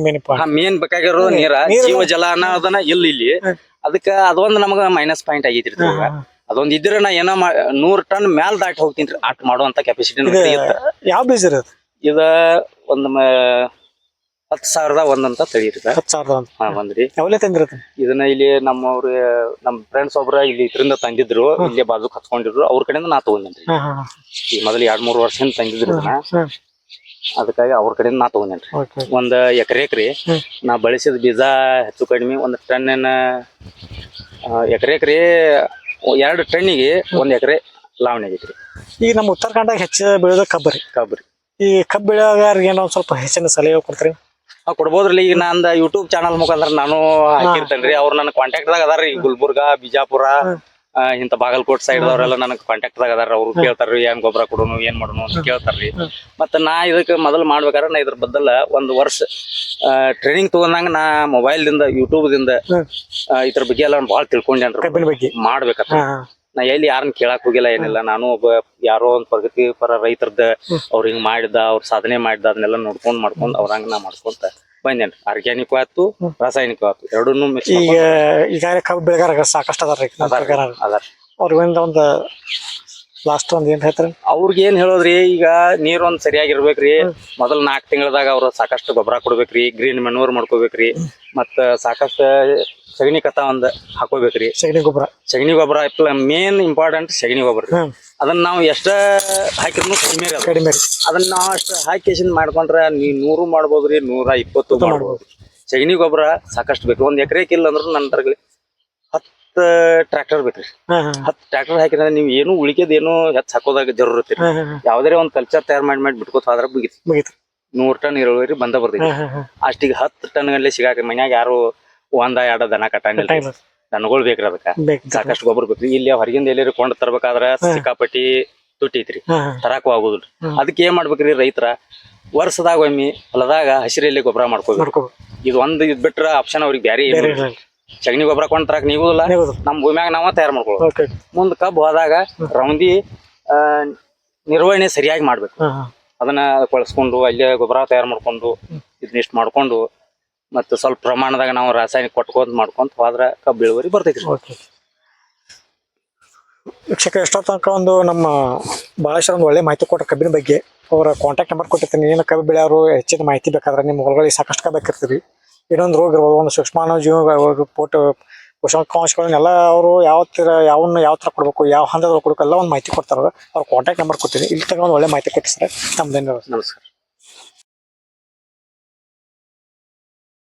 ಮೇನ್ ಬೇಕಾಗಿರೋ ನೀರ. ನೀರು- ಜೀವ ಜಲ ಅನ್ನೋದನ್ನ ಇಲ್ಲ ಇಲ್ಲಿ. ಅದಕ್ಕ ಅದೊಂದ್ ನಮಗ ಮೈನಸ್ ಪಾಯಿಂಟ್ ಆಗೈತ್ರಿ. ಅದೊಂದ್ ಇದ್ರೆ ನಾ ಏನೋ ನೂರ್ ಟನ್ ಮ್ಯಾಲ್ ದಾಟಿ ಹೋಗ್ತೀನಿ ಅಟ್ ಮಾಡುವಂತ ಕೆಪಾಸಿಟಿ ಯಾವ ಬೀಜ ಅದು? ಇದ ಒಂದ್ ಹತ್ತ್ ಸಾವಿರದ ಒಂದಂತ ತಳಿ ಹತ್ತು ಸಾವಿರದ ಒಂದು. ಹಾ ಬಂದ್ರಿ ಯಾವಲೇ ತಂದಿರತ್ತ ಇದನ್ನ ಇಲ್ಲಿ ನಮ್ಮವ್ರ ನಮ್ ಫ್ರೆಂಡ್ಸ್ ಒಬ್ರ ಇಲ್ಲಿ ಇದರಿಂದ ತಂದಿದ್ರು. ಇಲ್ಲಿ ಬಾಜು ಹಚ್ಕೊಂಡಿದ್ರು ಅವ್ರ ಕಡೆಯಿಂದ ನಾ ತಗೊಂಡೇನ್ರಿ ಈ ಮೊದಲು ಎರಡ್ ಮೂರ್ ವರ್ಷದಿಂದ ತಂದಿದ್ರು ಇದನ್ನ. ಅದಕ್ಕಾಗಿ ಅವ್ರ ಕಡೆಯಿಂದ ನಾ ತಗೊಂಡೇನ್ರಿ ಒಂದ್ ಎಕರೆಕ್ರಿ. ನಾ ಬಳಸಿದ ಬೀಜ ಹೆಚ್ಚು ಕಡಿಮೆ ಒಂದ್ ಟನ್ ಎಕರೆಕ್ರಿ ಎರಡು ಟನ್ನಿಗೆ ಒಂದ್ ಎಕರೆ ಲಾವಣಿ ಆಗೈತ್ರಿ ಈಗ ನಮ್ಮ ಉತ್ತರ ಕನ್ನಡ ಹೆಚ್ಚು ಬೆಳೆಯೋದು ಕಬ್ಬರಿ ರೀ. ಕಬ್ರಿ ಈ ಕಬ್ಬು ಬೆಳೆಗಾರಿಗೆ ಏನೋ ಒಂದ್ ಸ್ವಲ್ಪ ಹೆಚ್ಚಿನ ಸಲಹೆ ಕೊಡ್ತೀರಿ? ಆ ಕೊಡ್ಬೋದ್ರಲ್ಲಿ ಈಗ ನಂದ ಯೂಟ್ಯೂಬ್ ಚಾನಲ್ ಮುಖಾಂತರ ನಾನು ಹಾಕಿರ್ತೇನ್ರಿ. ಅವ್ರು ನನ್ನ ಕಾಂಟ್ಯಾಕ್ಟ್ದಾಗ ಅದಾರ ಗುಲ್ಬರ್ಗಾ ಬಿಜಾಪುರ ಇಂತ ಬಾಗಲಕೋಟ್ ಸೈಡ್ ದವ್ರೆಲ್ಲ ನನಗೆ ಕಾಂಟ್ಯಾಕ್ಟ್ ದಾಗ ಅದಾರ ಅವ್ರು ಕೇಳ್ತಾರ್ರಿ ಏನ್ ಗೊಬ್ಬರ ಕೊಡೋನು ಏನ್ ಮಾಡೋನು ಅಂತ ಕೇಳ್ತಾರ್ರಿ. ಮತ್ತ ನಾ ಇದಕ್ಕೆ ಮೊದಲು ಮಾಡ್ಬೇಕಾದ್ರೆ ನಾ ಇದ್ರ ಬದಲ ಒಂದ್ ವರ್ಷ ಟ್ರೈನಿಂಗ್ ತಗೊಂಡಂಗ ನಾ ಮೊಬೈಲ್ ದಿಂದ ಯೂಟ್ಯೂಬ್ ದಿಂದ ಇದ್ರ ಬಗ್ಗೆ ಎಲ್ಲ ಭಾಳ ತಿಳ್ಕೊಂಡೆನ್ರಿ ಮಾಡ್ಬೇಕಂತ ಹಾ ನಾ ಎಲ್ಲಿ ಯಾರನ್ನ ಕೇಳಕ್ ಹೋಗಿಲ್ಲ ಏನಿಲ್ಲ. ನಾನು ಒಬ್ಬ ಯಾರೋ ಒಂದ್ ಪ್ರಗತಿ ಪರ ರೈತರದ ಅವ್ರ ಹಿಂಗ್ ಮಾಡಿದ ಅವ್ರ ಸಾಧನೆ ಮಾಡಿದ ಅದನ್ನೆಲ್ಲ ನೋಡ್ಕೊಂಡ್ ಮಾಡ್ಕೊಂಡ್ ಅವ್ರಂಗ ನಾ ಮಾಡ್ಕೊಂತ ಬಂದೇನ್ರಿ ಆರ್ಗ್ಯಾನಿಕ್ ಆಯ್ತು ರಾಸಾಯನಿಕ ಆತು ಎರಡನ್ನೂ ಮಿಕ್ಸ್ ಈಗ ಈಗಾಗಲೇ ಕಬ್ಬು ಬೆಳೆಗಾರ ಸಾಕಷ್ಟು ಅದಾರ ರೀ ಅದಾರ ಅವ್ರಿಗೊಂದು ಒಂದು ಲಾಸ್ಟ್ ಒಂದ್ ಏನ್ ಹೇಳ್ತಾರೆ? ಅವ್ರಿಗೆ ಏನ್ ಹೇಳೋದ್ರಿ? ಈಗ ನೀರ್ ಒಂದ್ ಸರಿಯಾಗಿರ್ಬೇಕ್ರಿ. ಮೊದಲ್ ನಾಲ್ಕ್ ತಿಂಗಳದಾಗ ಅವ್ರ ಸಾಕಷ್ಟು ಗೊಬ್ಬರ ಕೊಡ್ಬೇಕ್ರಿ ಗ್ರೀನ್ ಮೆನೂರ್ ಮಾಡ್ಕೋಬೇಕ್ರಿ ಮತ್ತ ಸಾಕಷ್ಟು ಸಗಣಿ ಕತ್ತ ಒಂದ್ ಹಾಕೋಬೇಕ್ರಿ. ಸಗಣಿ ಗೊಬ್ಬರ. ಸಗಣಿ ಗೊಬ್ಬರ ಮೇನ್ ಇಂಪಾರ್ಟೆಂಟ್ ಸಗಣಿ ಗೊಬ್ಬರ. ಅದನ್ನ ನಾವು ಎಷ್ಟ ಹಾಕಿದ್ರು ಕಡಿಮೆ ಕಡಿಮೆ ಅದನ್ನ ನಾವು ಅಷ್ಟ ಹಾಕಿ ಮಾಡ್ಕೊಂಡ್ರೆ ನೀ ನೂರು ಮಾಡ್ಬೋದ್ರಿ ನೂರ ಇಪ್ಪತ್ತು ಮಾಡ್ಬೋದು. ಸಗಣಿ ಗೊಬ್ಬರ ಸಾಕಷ್ಟು ಬೇಕು. ಒಂದ್ ಎಕರೆಕ್ ಇಲ್ಲ ಅಂದ್ರೂ ನನ್ನ ತರಗಲಿ ಹತ್ತು ಟ್ರ್ಯಾಕ್ಟರ್ ಬೇಕ್ರಿ. ಹತ್ತು ಟ್ರ್ಯಾಕ್ಟರ್ ಹಾಕಿದ್ರೆ ನೀವು ಏನು ಉಳಿಕೆದ ಏನು ಹೆಚ್ಚು ಹಾಕೋದಾಗ ಜರೂರತಿ ಯಾವ್ದಾರ ಒಂದ್ ಕಲ್ಚರ್ ತಯಾರು ಮಾಡಿ ಮಾಡಿ ಬಿಟ್ಕೋತ ಹೋದ್ರ ಮುಗಿತು. ಮುಗೀತು. ನೂರ್ ಟನ್ ಇರೋರಿ ಬಂದ ಬರ್ತೈತಿ ಅಷ್ಟಿಗೆ ಹತ್ತು ಟನ್ ಗಂಟ್ಲೆ ಸಿಗಾಕ ಮನ್ಯಾಗ ಯಾರು ಒಂದ ಎರಡ ದನ ಕಟ್ಟಂಗಿಲ್ಲ ದನಗಳು ಬೇಕ್ರಿ ಅದಕ್ಕ. ಸಾಕಷ್ಟು ಗೊಬ್ಬರ ಬೇಕ್ರಿ. ಇಲ್ಲಿ ಹೊರಗಿಂದ ಎಲ್ಲಿ ಕೊಂಡ್ ತರ್ಬೇಕಾದ್ರ ಸಿಕ್ಕಾಪಟ್ಟಿ ತುಟ್ಟಿ ಐತ್ರಿ. ಹಾ ಹಾ. ತರಾಕು ಆಗುದಿಲ್ರಿ. ಅದಕ್ಕೆ ಏನ್ ಮಾಡ್ಬೇಕ್ರಿ ರೈತರ? ವರ್ಷದಾಗ ಒಮ್ಮೆ ಹೊಲದಾಗ ಹಸಿರಲ್ಲಿ ಗೊಬ್ಬರ ಮಾಡ್ಕೋಬೇಕು. ಇದು ಒಂದ್ ಇದ್ ಬಿಟ್ರ ಆಪ್ಷನ್ ಅವ್ರಿಗೆ ಬ್ಯಾರೆ. ಸಗಣಿ ಗೊಬ್ಬರ ಕೊಂಡು ತರಕ್ ನೀಗುದಿಲ್ಲ. ನಮ್ ಭೂಮ್ಯಾಗ ನಾವ ತಯಾರು ಮಾಡ್ಕೊಳ್ಳೋದು ಓಕೆ ಮುಂದ್ ಕಬ್ಬು ಹೋದಾಗ ರೌಂದಿ ಆ, ನಿರ್ವಹಣೆ ಸರಿಯಾಗಿ ಮಾಡ್ಬೇಕು. ಹಾ ಹಾ. ಅದನ್ನ ಕೊಳಸ್ಕೊಂಡು ಅಲ್ಲೇ ಗೊಬ್ಬರ ತಯಾರು ಮಾಡ್ಕೊಂಡು ಇದನ್ನಿಷ್ಟು ಮಾಡ್ಕೊಂಡು ಮತ್ತೆ ಸ್ವಲ್ಪ ಪ್ರಮಾಣದಾಗ ನಾವು ರಾಸಾಯನಿಕ ಕೊಟ್ಕೊಂತ ಮಾಡ್ಕೊಂತ ಹೋದ್ರ ಕಬ್ಬು ಇಳುವರಿ ಬರ್ತೈತ್ರಿ. ಓಕೆ ವೀಕ್ಷಕ ಎಷ್ಟೋ ತನಕ ಒಂದು ನಮ್ಮ ಭಾಳಷ್ಟು ಒಂದು ಒಳ್ಳೆ ಮಾಹಿತಿ ಕೊಟ್ಟ ಕಬ್ಬಿನ ಬಗ್ಗೆ ಅವರ ಕಾಂಟ್ಯಾಕ್ಟ್ ನಂಬರ್ ಕೊಟ್ಟಿರ್ತೀನಿ. ಏನು ಕಬ್ಬು ಬೆಳೆಯೋರು ಹೆಚ್ಚಿನ ಮಾಹಿತಿ ಬೇಕಾದ್ರೆ ನಿಮ್ಮ ಹೊಲಗಳಿಗೆ ಸಾಕಷ್ಟು ಕಬ್ಬು ಬೇಕಿರ್ತೀರಿ ಇನ್ನೊಂದು ರೋಗ ಇರ್ಬೋದು, ಒಂದು ಸೂಕ್ಷ್ಮಾಣು ಜೀವ ಪೋಟ ಪೋಷಕಾಂಶಗಳನ್ನೆಲ್ಲ ಅವರು ಯಾವ ಥರ, ಯಾವನ್ನ ಯಾವ ಥರ ಕೊಡಬೇಕು, ಯಾವ ಹಂತದಲ್ಲಿ ಕೊಡಬೇಕು, ಎಲ್ಲ ಒಂದು ಮಾಹಿತಿ ಕೊಡ್ತಾರೆ ಅವ್ರ. ಕಾಂಟ್ಯಾಕ್ಟ್ ನಂಬರ್ ಕೊಡ್ತೀನಿ. ಇಲ್ಲಿ ಒಂದು ಒಳ್ಳೆ ಮಾಹಿತಿ ಕೊಟ್ಟು ಸರ್ ನಮಸ್ಕಾರ.